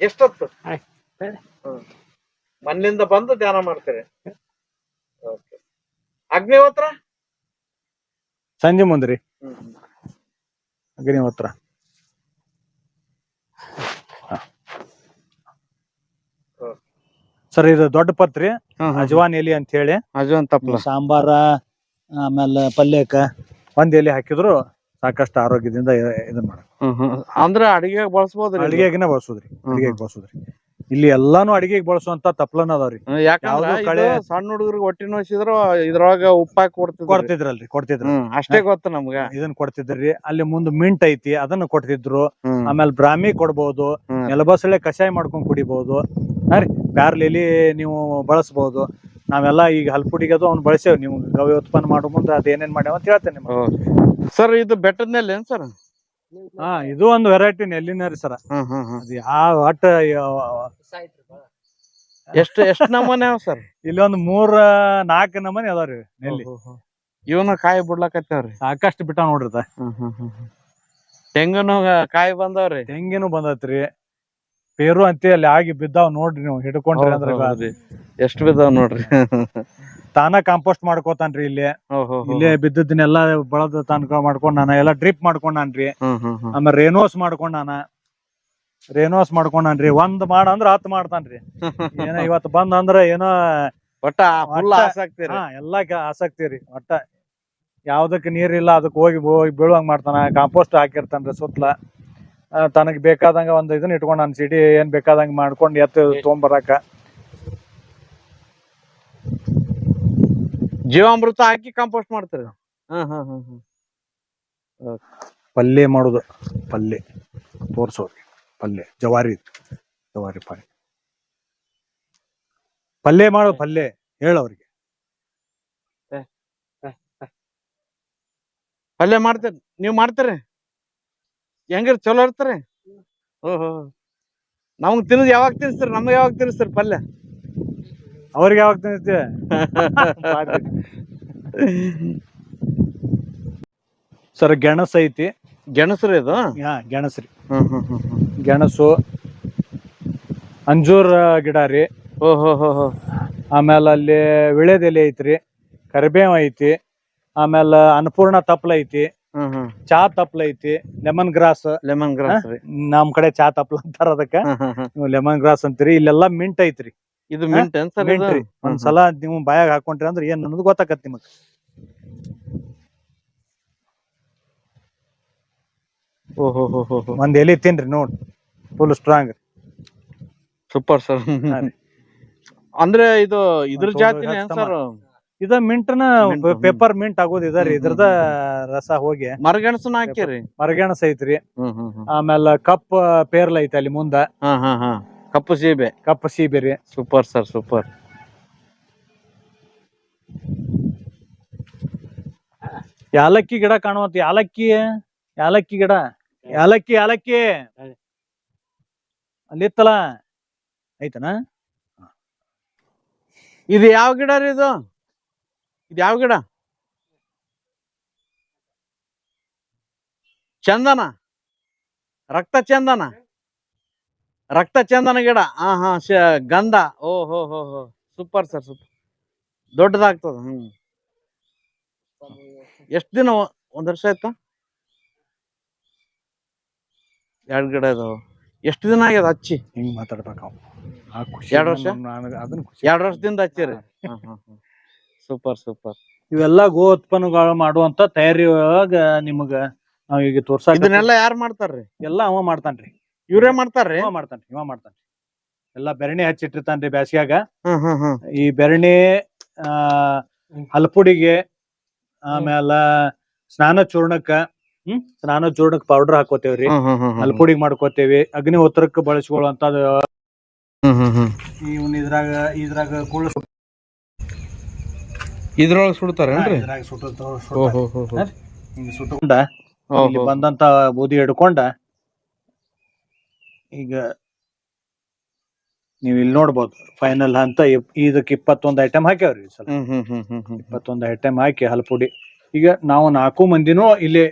ಎಷ್ಟೊತ್ತು? ಮನ್ನಿಂದ. ಮಣ್ಣಿಂದ ಬಂದು ಧ್ಯಾನ ಮಾಡ್ತೀರಿ. ಅಗ್ನಿಹೋತ್ರ? ಸಂಜೆ ಮುಂದ್ರಿ. ಅಗ್ನಿಹೋತ್ರ ಹ್ಮ್. ಅಗ್ನಿಹೋತ್ರ. ಸರ್ ಇದು ದೊಡ್ಡ ಪತ್ರಿ ಅಜವಾನ್ ಎಲಿ ಅಂತ ಹೇಳಿ. ಅಜವಾನ್ ತಪ್ಪಲ. ಸಾಂಬಾರ ಆಮೇಲೆ ಪಲ್ಯಕ್ಕ ಒಂದ್ ಎಲೆ ಹಾಕಿದ್ರು ಸಾಕಷ್ಟು ಆರೋಗ್ಯದಿಂದ ಇದನ್ನ ಇದನ್ ಮಾಡ ಅಂದ್ರ ಅಡಿಗೆ ಬಳಸಬಹುದು ಅಡಿಗೆಗಿನ ಬಳಸೋದ್ರಿ. ಅಡಿಗೆಗೆ ಬಳಸೋದ್ರಿ. ಇಲ್ಲಿ ಎಲ್ಲಾನು ಅಡಿಗೆಗೆ ಬಳಸುವಂತ ತಪ್ಲನ ಅದಾವ್ರಿ. ಯಾಕಂದ್ರ ಸಣ್ಣ ಹುಡುಗರಿಗೆ ಹೊಟ್ಟಿ ನೋಯಿಸಿದ್ರು ಇದ್ರೊಳಗ ಉಪ್ಪಾಕಿ ಕೊಡ್ತಿದ್ರು. ಕೊಡ್ತಿದ್ರಲ್ರಿ ಕೊಡ್ತಿದ್ರ ಅಷ್ಟೇ ಗೊತ್ತು ನಮ್ಗ. ಇದನ್ನ ಕೊಡ್ತಿದ್ರಿ. ಅಲ್ಲಿ ಮುಂದ್ ಮಿಂಟ್ ಐತಿ ಅದನ್ನ ಕೊಡ್ತಿದ್ರು. ಆಮೇಲೆ ಬ್ರಾಹ್ಮಿ ಕೊಡ್ಬಹುದು. ನೆಲಬಸಳೆ ಕಷಾಯ ಮಾಡ್ಕೊಂಡ್ ಕುಡಿಬಹುದು ಹಾ ರೀ ಪ್ಯಾರ್ಲ್ ನೀವು ಬಳಸಬಹುದು ನಾವೆಲ್ಲ ಈಗ ಹಲ್ಪುಡಿಗದು ಅದು ಅವ್ನು ಬಳಸೇವ್ ನೀವು ಗವಿ ಉತ್ಪನ್ನ ಮಾಡೋ ಮುಂದೆ ಅದು ಏನೇನ್ ಮಾಡ್ಯಾವ ಅಂತ ಹೇಳ್ತೇನೆ ನಿಮ್ಗೆ. ಸರ್ ಇದು ಬೆಟ್ಟದ ನೆಲೆ ಏನ್ ಸರ್? ಹಾ ಇದು ಒಂದು ವೆರೈಟಿ ನೆಲ್ಲಿನ ರೀ ಸರ್. ಹ್ಮ್ ಹ್ಮ್ ಹ್ಮ್. ಅದು ಯಾವ ಒಟ್ಟ ಎಷ್ಟು ಎಷ್ಟು ನಮೂನೆ ಅವ ಸರ್? ಇಲ್ಲಿ ಒಂದು ಮೂರ್ ನಾಲ್ಕು ಅದಾವ ರೀ ನೆಲ್ಲಿ. ಇವನು ಕಾಯಿ ಬಿಡ್ಲಕತ್ತೇವ್ರಿ. ಸಾಕಷ್ಟು ಬಿಟ್ಟ ನೋಡ್ರಿ ಅದ್ ತೆಂಗಿನ ಕಾಯಿ ಬಂದವ್ರಿ. ತೆಂಗಿನೂ ಬಂದತ್ರಿ. ಪೇರು ಅಂತಿ ಅಲ್ಲಿ ಆಗಿ ಬಿದ್ದಾವ್ ನೋಡ್ರಿ ನೀವು ಹಿಡ್ಕೊಂಡ್ರಿ ಅಂದ್ರೆ ಅದು ಎಷ್ಟು ಬಿದ್ದಾವ್ ನೋಡ್ರಿ. ತಾನ ಕಾಂಪೋಸ್ಟ್ ಮಾಡ್ಕೋತಾನ್ರಿ ಇಲ್ಲಿ. ಇಲ್ಲಿ ಇಲ್ಲೇ ಬಿದ್ದದನ್ನೆಲ್ಲ ಬಳದ ತಾನ ಮಾಡ್ಕೊಂಡ್ ನಾನು ಎಲ್ಲ ಡ್ರಿಪ್ ಮಾಡ್ಕೊಂಡಾನ್ರಿ. ಹ್ಮ್ ಹ್ಮ್ ಹ್ಮ್. ಆಮೇಲೆ ರೇನೋಸ್ ಮಾಡ್ಕೊಂಡಾನ ರೇನೋಸ್ ಮಾಡ್ಕೊಂಡಾನ್ರಿ. ಒಂದ್ ಮಾಡ ಅಂದ್ರ ಹತ್ ಮಾಡ್ತಾನ್ರಿ. ಏನ ಇವತ್ ಬಂದ್ ಅಂದ್ರ ಏನೋ ಒಟ್ಟ ಫುಲ್ ಒಟ್ಟ- ಆಸಕ್ತಿ ರೀ ಹಾ ಎಲ್ಲಾ ಕ- ಆಸಕ್ತಿ ರೀ ಒಟ್ಟ. ಯಾವ್ದಕ್ ನೀರಿಲ್ಲ ಅದಕ್ ಹೋಗಿ ಹೋಗಿ ಬೀಳುವಂಗ್ ಮಾಡ್ತಾನ. ಕಾಂಪೋಸ್ಟ್ ಹಾಕಿರ್ತಾನ್ರಿ ಸುತ್ಲ. ತನಗ್ ಬೇಕಾದಂಗ ಒಂದ್ ಇದನ್ನ ಇಟ್ಕೊಂಡ್ ನಾನು ಸಿಟಿ ಏನ್ ಬೇಕಾದಂಗ ಮಾಡ್ಕೊಂಡ್ ಎತ್ತ ತೊಗೊಂಬರಾಕ. ಜೀವಾಮೃತ ಹಾಕಿ ಕಾಂಪೋಸ್ಟ್ ಮಾಡ್ತೀರಿ? ಹ್ಮ್ ಹ್ಮ್ ಹ್ಮ್ ಹ್ಮ್ ಪಲ್ಯ ಮಾಡುದು. ಪಲ್ಯ. ತೋರ್ಸೋರಿ ಪಲ್ಯ. ಜವಾರಿ ಜವಾರಿ ಪಲ್ಯ ಪಲ್ಯ ಮಾಡು ಪಲ್ಯ. ಹೇಳವ್ರಿಗೆ ಪಲ್ಯ ಮಾಡ್ತೀರಿ. ನೀವ್ ಮಾಡ್ತೀರಿ? ಹೆಂಗಿರ್ ಚಲೋ ಇರ್ತೀರಿ. ಓಹೋ. ನಮ್ಗೆ ತಿನ್ನದ್ ಯಾವಾಗ ತಿನ್ನಿಸ್ತಾರೆ ನಮ್ಗೆ ಯಾವಾಗ ತಿನ್ನಿಸ್ತಾರೆ ಪಲ್ಯ? ಅವ್ರಿಗೆ ಯಾವಾಗ ತಿನ್ನಿಸ್ತಿ ಸರ್ ಗೆಣಸ್ ಐತಿ. ಗೆಣಸ್ರಿ ಇದು ಹಾ ಗೆಣಸ್ರಿ ಹ್ಮ್ ಹ್ಮ್ ಹ್ಮ್ ಹ್ಮ್. ಗೆಣಸು ಅಂಜೂರ ಗಿಡ ರೀ. ಓಹೋ ಹೋ ಹೋ. ಆಮೇಲೆ ಅಲ್ಲಿ ವಿಳೆದೆಲೆ ಐತ್ರಿ ಕರಿಬೇವ್ ಐತಿ ಆಮೇಲೆ ಅನ್ನಪೂರ್ಣ ತಪ್ಲ ಐತಿ. ಚಾ ತಪ್ಲ ಐತಿ ಲೆಮನ್ ಗ್ರಾಸ್ ಲೆಮನ್ ಗ್ರಾಸ್ ರೀ. ನಮ್ ಕಡೆ ಚಾ ತಪ್ಲ ಅಂತಾರ ಅದಕ್ಕ. ನೀವು ಲೆಮನ್ ಗ್ರಾಸ್ ಅಂತೀರಿ ಇಲ್ಲೆಲ್ಲಾ ಮಿಂಟ್ ಐತ್ರಿ. ಇದು ಮಿಂಟ್ ಮಿಂಟ್ ರೀ. ಒಂದ್ಸಲ ನೀವು ಬಾಯಾಗ ಹಾಕೊಂಡ್ರಿ ಅಂದ್ರೆ ಏನ್ ಅನ್ನೋದು ಗೊತ್ತಾಕತ್ ನಿಮಗ್. ಓಹೋ ಒಂದ್ ಎಲಿ ತಿನ್ರಿ ನೋಡ್ ಫುಲ್ ಸ್ಟ್ರಾಂಗ್ ಸೂಪರ್ ಸರ್ ಅಂದ್ರೆ ಇದು ಇದ್ರ ಜಾತಿ ಜಾತಿನೇ ಸರ್? ಇದ ಮಿಂಟ್ನ. ಪೇಪರ್ ಮಿಂಟ್ ಆಗೋದ್ ಇದ ರೀ. ಇದ್ರದ ರಸ ಹೋಗಿ. ಮರಗೆಣಸನ ಹಾಕಿರಿ ಮರಗೆಣಸ ಐತ್ರಿ. ಆಮೇಲೆ ಕಪ್ ಪೇರ್ಲ ಐತಿ ಅಲ್ಲಿ ಮುಂದ. ಹಾ ಹಾ ಹಾ. ಕಪ್ಪು ಸೀಬೆ. ಕಪ್ ಸೀಬೆ ರೀ. Super sir super. ಯಾಲಕ್ಕಿ ಗಿಡ ಕಾಣುವಂತ ಯಾಲಕ್ಕಿ ಯಾಲಕ್ಕಿ ಗಿಡ. ಯಾಲಕ್ಕಿ ಯಾಲಕ್ಕಿ. ಅಲ್ಲಿತ್ತಲ್ಲ ಐತನ? ಇದು ಯಾವ ಗಿಡ ರೀ ಇದು? ಇದು ಯಾವ ಗಿಡ? ಚಂದನ? ರಕ್ತ ಚಂದನ? ರಕ್ತ ಚಂದನ ಗಿಡ. ಹಾ ಹಾ ಗಂಧ. ಓ ಹೋ ಹೋ ಹೋ. Super sir super. ದೊಡ್ಡದಾಗ್ತದ ಹ್ಮ್. ಎಷ್ಟು ದಿನ ಒಂದ್ ವರ್ಷ ಆಯ್ತಾ? ಎರಡು ಗಿಡ ಇದಾವ. ಎಷ್ಟು ದಿನ ಆಗ್ಯದ ಹಚ್ಚಿ? ಹಿಂಗ್ ಮಾತಾಡ್ಬೇಕು ಎರಡು ಆ ಖುಷಿ ಎರಡ್ ವರ್ಷ? ವರ್ಷದಿಂದ ಅದನ್ನ ಖುಷಿ ಹ್ಮ್ ವರ್ಷದಿಂದ ಹಚ್ಚಿರಿ. ಸೂಪರ್ ಸೂಪರ್ ಇವೆಲ್ಲ ಗೋ ಉತ್ಪನ್ನಗಳು ಮಾಡುವಂತ ತಯಾರಿ ಒಳಗ ನಿಮಗ ನಾವ್ ಈಗ ತೋರ್ಸಾಕ ಇದನ್ನೆಲ್ಲ ಯಾರು ಮಾಡ್ತಾರ್ರಿ? ಎಲ್ಲ ಅವ ಮಾಡ್ತಾನ್ರಿ. ಇವ್ರೇ ಮಾಡ್ತಾರ್ರಿ? ಇವ ಮಾಡ್ತಾನ್ರಿ ಇವ ಮಾಡ್ತಾನ್ರಿ. ಎಲ್ಲ ಬೆರಣಿ ಹಚ್ಚಿಟ್ಟಿರ್ತಾನ್ರಿ ಬ್ಯಾಸ್ಗ್ಯಾಗ. ಹ್ಮ್ ಹ್ಮ್ ಹ್ಮ್. ಈ ಬೆರಣಿ ಆ ಹಲ್ಪುಡಿಗೆ ಆಮೇಲ ಸ್ನಾನ ಚೂರ್ಣಕ್ಕ ಹ್ಮ್ ಸ್ನಾನ ಚೂರ್ಣಕ್ ಪೌಡರ್ ಹಾಕೋತೇವ್ರಿ. ಹ್ಮ್ ಹ್ಮ್ ಹ್ಮ್ ಹ್ಮ್. ಹಲ್ಪುಡಿಗ್ ಮಾಡ್ಕೋತೇವಿ. ಅಗ್ನಿ ಹ್ಮ್ ಹ್ಮ್ ಹ್ಮ್. ಇವನ್ ಇದ್ರಾಗ ಇದ್ರಾಗ ಕುಳ್ಳ ಇದ್ರೊಳಗ್ ಸುಡ್ತಾರೇನ್ರಿ? ಇದ್ರಾಗ ಸುಟ್ಟು ಓಹೋ ಹೋ ಹೋ. ಹಿಂಗ ಸುಟ್ಟಕೊಂಡ ಓಹೋ. ಇಲ್ಲಿ ಬಂದಂತ ಬೂದಿ ಹಿಡ್ಕೊಂಡ ಈಗ ನೀವು ಇಲ್ಲಿ ನೋಡ್ಬೋದು ಫೈನಲ್ ಅಂತ ಇಪ್- ಇದಕ್ಕೆ ಇಪ್ಪತ್ತೊಂದು ಐಟಮ್ ಹಾಕ್ಯಾವ್ರಿ ಈ ಸಲ. ಹ್ಮ್ ಹ್ಮ್ ಹ್ಮ್ ಹ್ಮ್ ಹ್ಮ್. ಇಪ್ಪತ್ತೊಂದು ಐಟಮ್ ಹಾಕಿ ಹಲ್ಪುಡಿ ಈಗ ನಾವು ನಾಲ್ಕು ಮಂದಿನೂ ಇಲ್ಲಿ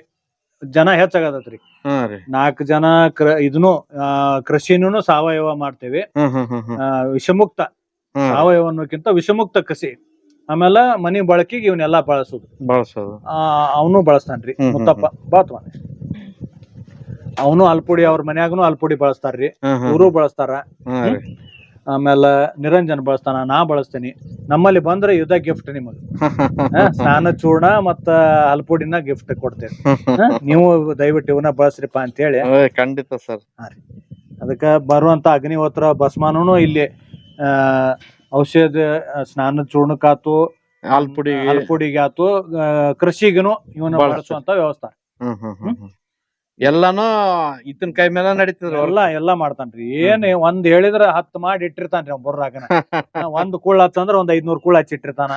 ಜನ ಹೆಚ್ಚಾಗತ್ರಿ ಹಾ ರೀ. ನಾಲ್ಕು ಜನ ಕ್ರ ಇದನ್ನು ಆ, ಕೃಷಿನೂ ಸಾವಯವ ಮಾಡ್ತೇವೆ. ಹ್ಮ್ ಹ್ಮ್ ಹ್ಮ್ ಹ್ಮ್. ಆ, ವಿಷಮುಕ್ತ ಹ್ಮ್. ಸಾವಯವ ಅನ್ನೋಕ್ಕಿಂತ ವಿಷಮುಕ್ತ ಕೃಷಿ. ಆಮೇಲೆ ಮನಿ ಬಳಕೆಗೆ ಇವನ್ನೆಲ್ಲ ಬಳಸೋದು. ಬಳಸೋದು. ಅವನು ಬಳಸ್ತಾನ್ರಿ ಮುತ್ತಪ್ಪ ಬಾತ್ ಅವನು ಅಲ್ಪುಡಿ ಅವ್ರ ಮನ್ಯಾಗನು ಅಲ್ಪುಡಿ ಬಳಸ್ತಾರ್ರಿ ಊರು ಇವರು ಬಳಸ್ತಾರ ಆಮೇಲೆ ನಿರಂಜನ್ ಬಳಸ್ತಾನ ನಾ ಬಳಸ್ತೀನಿ. ನಮ್ಮಲ್ಲಿ ಬಂದ್ರೆ ಇದ ಗಿಫ್ಟ್ ನಿಮಗೆ. ಸ್ನಾನ ಚೂರ್ಣ ಮತ್ತ ಅಲ್ಪುಡಿನ ಗಿಫ್ಟ್ ಕೊಡ್ತೇವೆ ನೀವು ದಯವಿಟ್ಟು ಇವನ್ನ ಬಳಸ್ರಿಪ್ಪ ಅಂತ ಹೇಳಿ ಖಂಡಿತ ಸರ್. ಅದಕ್ಕ ಬರುವಂತ ಅಗ್ನಿಹೋತ್ರ ಭಸ್ಮಾನು ಇಲ್ಲಿ ಆ ಔಷಧ ಸ್ನಾನ ಸ್ನಾನದ ಚೂರ್ಣಕ್ಕಾತು ಹಾಲ್ಪುಡಿ ಹಾಲ್ಪುಡಿಗೆ ಆತು ಕೃಷಿಗೂ ಕೃಷಿಗನು ಇವನ್ನ. ಬಳಸುವಂತ ವ್ಯವಸ್ಥೆ. ಎಲ್ಲಾನು ಇತನ ಕೈ ಮೇಲೆ ನಡೀತದ್ರ ಎಲ್ಲಾ ಎಲ್ಲಾ ಮಾಡ್ತಾನ್ರಿ. ಏನ್ ಒಂದ್ ಹೇಳಿದ್ರ ಹತ್ ಮಾಡಿ ಇಟ್ಟಿರ್ತಾನ್ರಿ ಅವ್ನ್ ಬುರ್ರಾಗನ. ಒಂದ್ ಕೂಳ್ ಹಚ್ಚಂದ್ರ ಒಂದ್ ಐದ್ನೂರ್ ಕೂಳ್ ಹಚ್ಚಿಟ್ಟಿರ್ತಾನ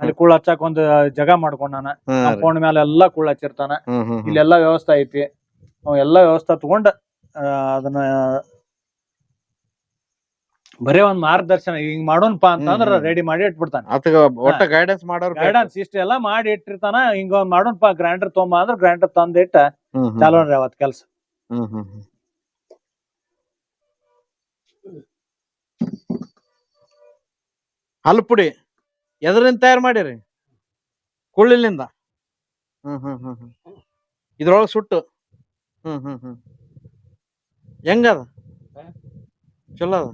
ಅಲ್ಲಿ ಕೂಳ್ ಹಚ್ಚಾಕ ಒಂದ್ ಜಗ ಮಾಡ್ಕೊಂಡಾನ. ಕಾಂಪೌಂಡ್ ಮೇಲೆ ಎಲ್ಲಾ ಕೂಳ್ ಹಚ್ಚಿರ್ತಾನ. ಇಲ್ಲೆಲ್ಲಾ ವ್ಯವಸ್ಥೆ ಐತಿ. ಅವ್ ಎಲ್ಲಾ ವ್ಯವಸ್ಥೆ ತಗೊಂಡ್ ಆ, ಅದನ್ನ ಬರೇ ಒಂದ್ ಮಾರ್ಗದರ್ಶನ ಹಿಂಗ್ ಮಾಡೋಣಪ್ಪ ಅಂತಂದ್ರ ರೆಡಿ ಮಾಡಿ ಇಟ್ಬಿಡ್ತಾನೆ. ಒಟ್ಟ ಗೈಡೆನ್ಸ್ ಮಾಡೋರ್. ಗೈಡೆನ್ಸ್ ಇಷ್ಟೆಲ್ಲ ಮಾಡಿ ಇಟ್ಟಿರ್ತಾನ ಹಿಂಗ ಒಂದ್ ಮಾಡೋಣಪ್ಪ ಗ್ರೈಂಡರ್ ತೊಂಬ ಅಂದ್ರ ಗ್ರೈಂಡರ್ ತಂದ್ ಇಟ್ಟ ಹ್ಮ್ ಹ್ಮ್ ಚಾಲೋ ರೀ ಅವತ್ ಕೆಲ್ಸ. ಹ್ಮ್ ಹ್ಮ್ ಹ್ಮ್. ಹಾಲ್ಪುಡಿ ಎದರಿಂದ ತಯಾರು ಮಾಡಿರಿ? ಕುಳ್ಳಿಲಿಂದ? ಹ್ಮ್ ಹ್ಮ್ ಹ್ಮ್ ಹ್ಮ್. ಇದ್ರೊಳಗ ಸುಟ್ಟು? ಹ್ಮ್ ಹ್ಮ್ ಹ್ಮ್. ಹೆಂಗದ? ಚಲೋ ಅದ?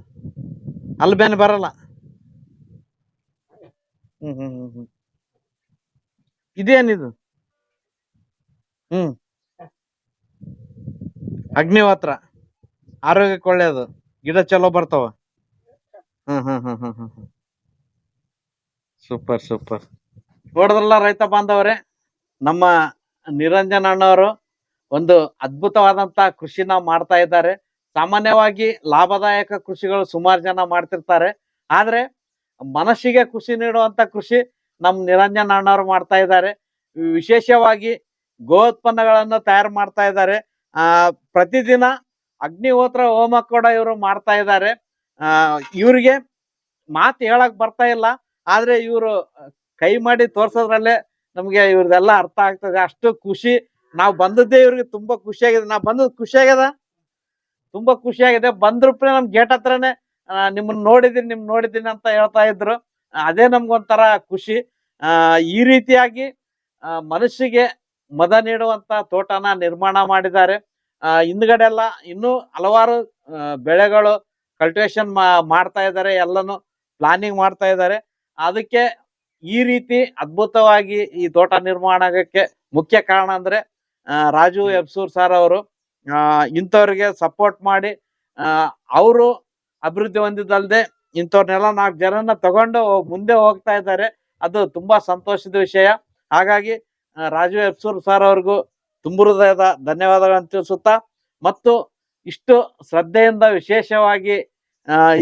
ಅಲ್ಲಿ ಬೇನೆ ಬರಲ್ಲ. ಹ್ಮ್ ಹ್ಮ್ ಹ್ಮ್ ಹ್ಮ್. ಇದೇನಿದು? ಹ್ಮ್. ಅಗ್ನಿಹೋತ್ರ ಆರೋಗ್ಯಕ್ಕೆ ಒಳ್ಳೇದು. ಗಿಡ ಚಲೋ ಬರ್ತಾವ. ಹ್ಮ್ ಹ್ಮ್ ಹ್ಮ್ ಹ್ಮ್ ಹ್ಮ್ ಹ್ಮ್. Super super. ನೋಡಿದ್ರಲ್ಲ ರೈತ ಬಾಂಧವರೇ, ನಮ್ಮ ನಿರಂಜನ್ ಅಣ್ಣವರು ಒಂದು ಅದ್ಭುತವಾದಂತ ಕೃಷಿನ ಮಾಡ್ತಾ ಇದ್ದಾರೆ. ಸಾಮಾನ್ಯವಾಗಿ ಲಾಭದಾಯಕ ಕೃಷಿಗಳು ಸುಮಾರು ಜನ ಮಾಡ್ತಿರ್ತಾರೆ. ಆದ್ರೆ ಮನಸ್ಸಿಗೆ ಖುಷಿ ನೀಡುವಂತ ಕೃಷಿ ನಮ್ ನಿರಂಜನ ಅಣ್ಣವ್ರು ಮಾಡ್ತಾ ಇದ್ದಾರೆ. ವಿಶೇಷವಾಗಿ ಗೋತ್ಪನ್ನಗಳನ್ನು ತಯಾರು ಮಾಡ್ತಾ ಇದ್ದಾರೆ. ಪ್ರತಿದಿನ ಅಗ್ನಿಹೋತ್ರ ಹೋಮ ಕೂಡ ಇವರು ಮಾಡ್ತಾ ಇದ್ದಾರೆ. ಆ, ಇವ್ರಿಗೆ ಮಾತು ಹೇಳಕ್ ಬರ್ತಾ ಇಲ್ಲ. ಆದ್ರೆ ಇವರು ಕೈ ಮಾಡಿ ತೋರ್ಸೋದ್ರಲ್ಲೇ ನಮ್ಗೆ ಇವ್ರದೆಲ್ಲ ಅರ್ಥ ಆಗ್ತದೆ. ಅಷ್ಟು ಖುಷಿ. ನಾವು ಬಂದದ್ದೇ ಇವ್ರಿಗೆ ತುಂಬಾ ಖುಷಿಯಾಗಿದೆ. ನಾವು ಬಂದದ್ ಖುಷಿಯಾಗ್ಯದ? ತುಂಬಾ ಖುಷಿಯಾಗಿದೆ ಬಂದ್ರೂ ನಮ್ ಗೇಟ್ ಹತ್ರನೇ ನಿಮ್ಮನ್ನ ನೋಡಿದೀನಿ ನಿಮ್ ನೋಡಿದೀನಿ ಅಂತ ಹೇಳ್ತಾ ಇದ್ರು. ಅದೇ ನಮ್ಗೊಂಥರ ಖುಷಿ. ಆ ಈ ರೀತಿಯಾಗಿ ಆ, ಮನಸ್ಸಿಗೆ ಮದ ನೀಡುವಂತ ತೋಟನ ನಿರ್ಮಾಣ ಮಾಡಿದ್ದಾರೆ. ಹಿಂದ್ಗಡೆ ಎಲ್ಲ ಇನ್ನೂ ಹಲವಾರು ಬೆಳೆಗಳು ಕಲ್ಟಿವೇಶನ್ ಮಾಡ್ತಾ ಇದ್ದಾರೆ ಎಲ್ಲಾನು ಪ್ಲಾನಿಂಗ್ ಮಾಡ್ತಾ ಇದ್ದಾರೆ. ಅದಕ್ಕೆ ಈ ರೀತಿ ಅದ್ಭುತವಾಗಿ ಈ ತೋಟ ನಿರ್ಮಾಣಕ್ಕೆ ಮುಖ್ಯ ಕಾರಣ ಅಂದ್ರೆ ರಾಜು ಎಬ್ಸೂರ್ ಸರ್ ಅವರು. ಇಂಥವ್ರಿಗೆ ಸಪೋರ್ಟ್ ಮಾಡಿ ಅವರು ಅಭಿವೃದ್ಧಿ ಹೊಂದಿದ್ದಲ್ಲದೆ ಇಂಥವ್ರನ್ನೆಲ್ಲ ನಾಲ್ಕು ಜನನ ತಗೊಂಡು ಮುಂದೆ ಹೋಗ್ತಾ ಇದ್ದಾರೆ. ಅದು ತುಂಬಾ ಸಂತೋಷದ ವಿಷಯ. ಹಾಗಾಗಿ ರಾಜೀವ್ ರಾಜು ಎಬ್ಸೂರ್ ಸರ್ ಅವ್ರಿಗೂ ತುಂಬ ಹೃದಯದ ಧನ್ಯವಾದಗಳನ್ನು ತಿಳಿಸುತ್ತಾ, ಮತ್ತು ಇಷ್ಟು ಶ್ರದ್ಧೆಯಿಂದ ವಿಶೇಷವಾಗಿ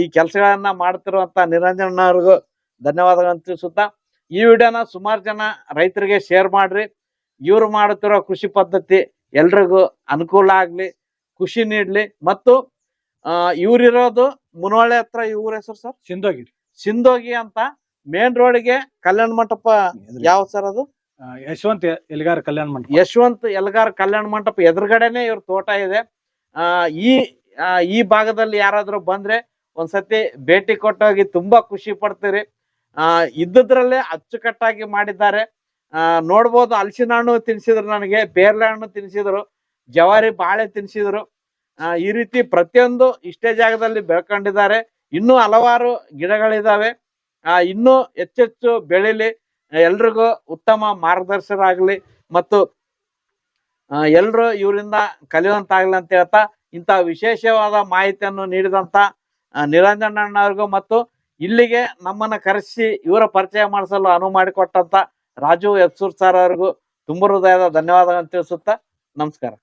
ಈ ಕೆಲಸಗಳನ್ನ ಮಾಡ್ತಿರುವಂತ ನಿರಂಜನ್ ಅವ್ರಿಗೂ ಧನ್ಯವಾದಗಳನ್ನು ತಿಳಿಸುತ್ತಾ, ಈ ವಿಡಿಯೋನ ಸುಮಾರು ಜನ ರೈತರಿಗೆ ಶೇರ್ ಮಾಡ್ರಿ. ಇವ್ರು ಮಾಡುತ್ತಿರೋ ಕೃಷಿ ಪದ್ಧತಿ ಎಲ್ರಿಗೂ ಅನುಕೂಲ ಆಗ್ಲಿ ಖುಷಿ ನೀಡ್ಲಿ. ಮತ್ತು ಆ ಇವ್ರಿರೋದು ಮುನವಳ್ಳಿ ಹತ್ರ ಇವ್ರ ಹೆಸರು ಸರ್? ಸಿಂಧೋಗಿ. ಸಿಂದೋಗಿ ಅಂತ ಮೇನ್ ರೋಡ್ಗೆ ಕಲ್ಯಾಣ ಮಂಟಪ ಯಾವ ಸರ್ ಅದು? ಯಶವಂತ ಎಲಿಗಾರ ಕಲ್ಯಾಣ ಮಂಟಪ. ಯಶವಂತ್ ಎಲ್ಗಾರ್ ಕಲ್ಯಾಣ ಮಂಟಪ ಎದುರುಗಡೆನೆ ಇವ್ರ ತೋಟ ಇದೆ. ಆ ಈ ಈ ಭಾಗದಲ್ಲಿ ಯಾರಾದ್ರೂ ಬಂದ್ರೆ ಒಂದ್ಸತಿ ಭೇಟಿ ಕೊಟ್ಟೋಗಿ ತುಂಬಾ ಖುಷಿ ಪಡ್ತೀರಿ. ಆ ಇದ್ದದ್ರಲ್ಲೇ ಅಚ್ಚುಕಟ್ಟಾಗಿ ಮಾಡಿದ್ದಾರೆ. ನೋಡ್ಬೋದು ಹಲಸಿನ ಹಣ್ಣು ತಿನ್ಸಿದ್ರು ನನಗೆ ಬೇರ್ಲೆ ಹಣ್ಣು ತಿನ್ಸಿದ್ರು, ಜವಾರಿ ಬಾಳೆ ತಿನ್ಸಿದ್ರು. ಈ ರೀತಿ ಪ್ರತಿಯೊಂದು ಇಷ್ಟೇ ಜಾಗದಲ್ಲಿ ಬೆಳ್ಕೊಂಡಿದ್ದಾರೆ. ಇನ್ನೂ ಹಲವಾರು ಗಿಡಗಳಿದಾವೆ. ಆ, ಇನ್ನೂ ಹೆಚ್ಚೆಚ್ಚು ಬೆಳೀಲಿ. ಎಲ್ರಿಗೂ ಉತ್ತಮ ಮಾರ್ಗದರ್ಶಕರಾಗ್ಲಿ ಮತ್ತು ಎಲ್ಲರೂ ಇವರಿಂದ ಕಲಿಯುವಂತಾಗಲಿ ಅಂತ ಹೇಳ್ತಾ, ಇಂಥ ವಿಶೇಷವಾದ ಮಾಹಿತಿಯನ್ನು ನೀಡಿದಂತ ನಿರಂಜನ ನಿರಂಜನ್ ಅವ್ರಿಗೂ ಮತ್ತು ಇಲ್ಲಿಗೆ ನಮ್ಮನ್ನ ಕರೆಸಿ ಇವರ ಪರಿಚಯ ಮಾಡಿಸಲು ಅನುವು ಮಾಡಿಕೊಟ್ಟಂತ ರಾಜು ಯಬ್ಸೂರ್ ಸರ್ ಅವ್ರಿಗೂ ತುಂಬ ಹೃದಯದ ಧನ್ಯವಾದಗಳನ್ನು ತಿಳಿಸುತ್ತಾ ನಮಸ್ಕಾರ.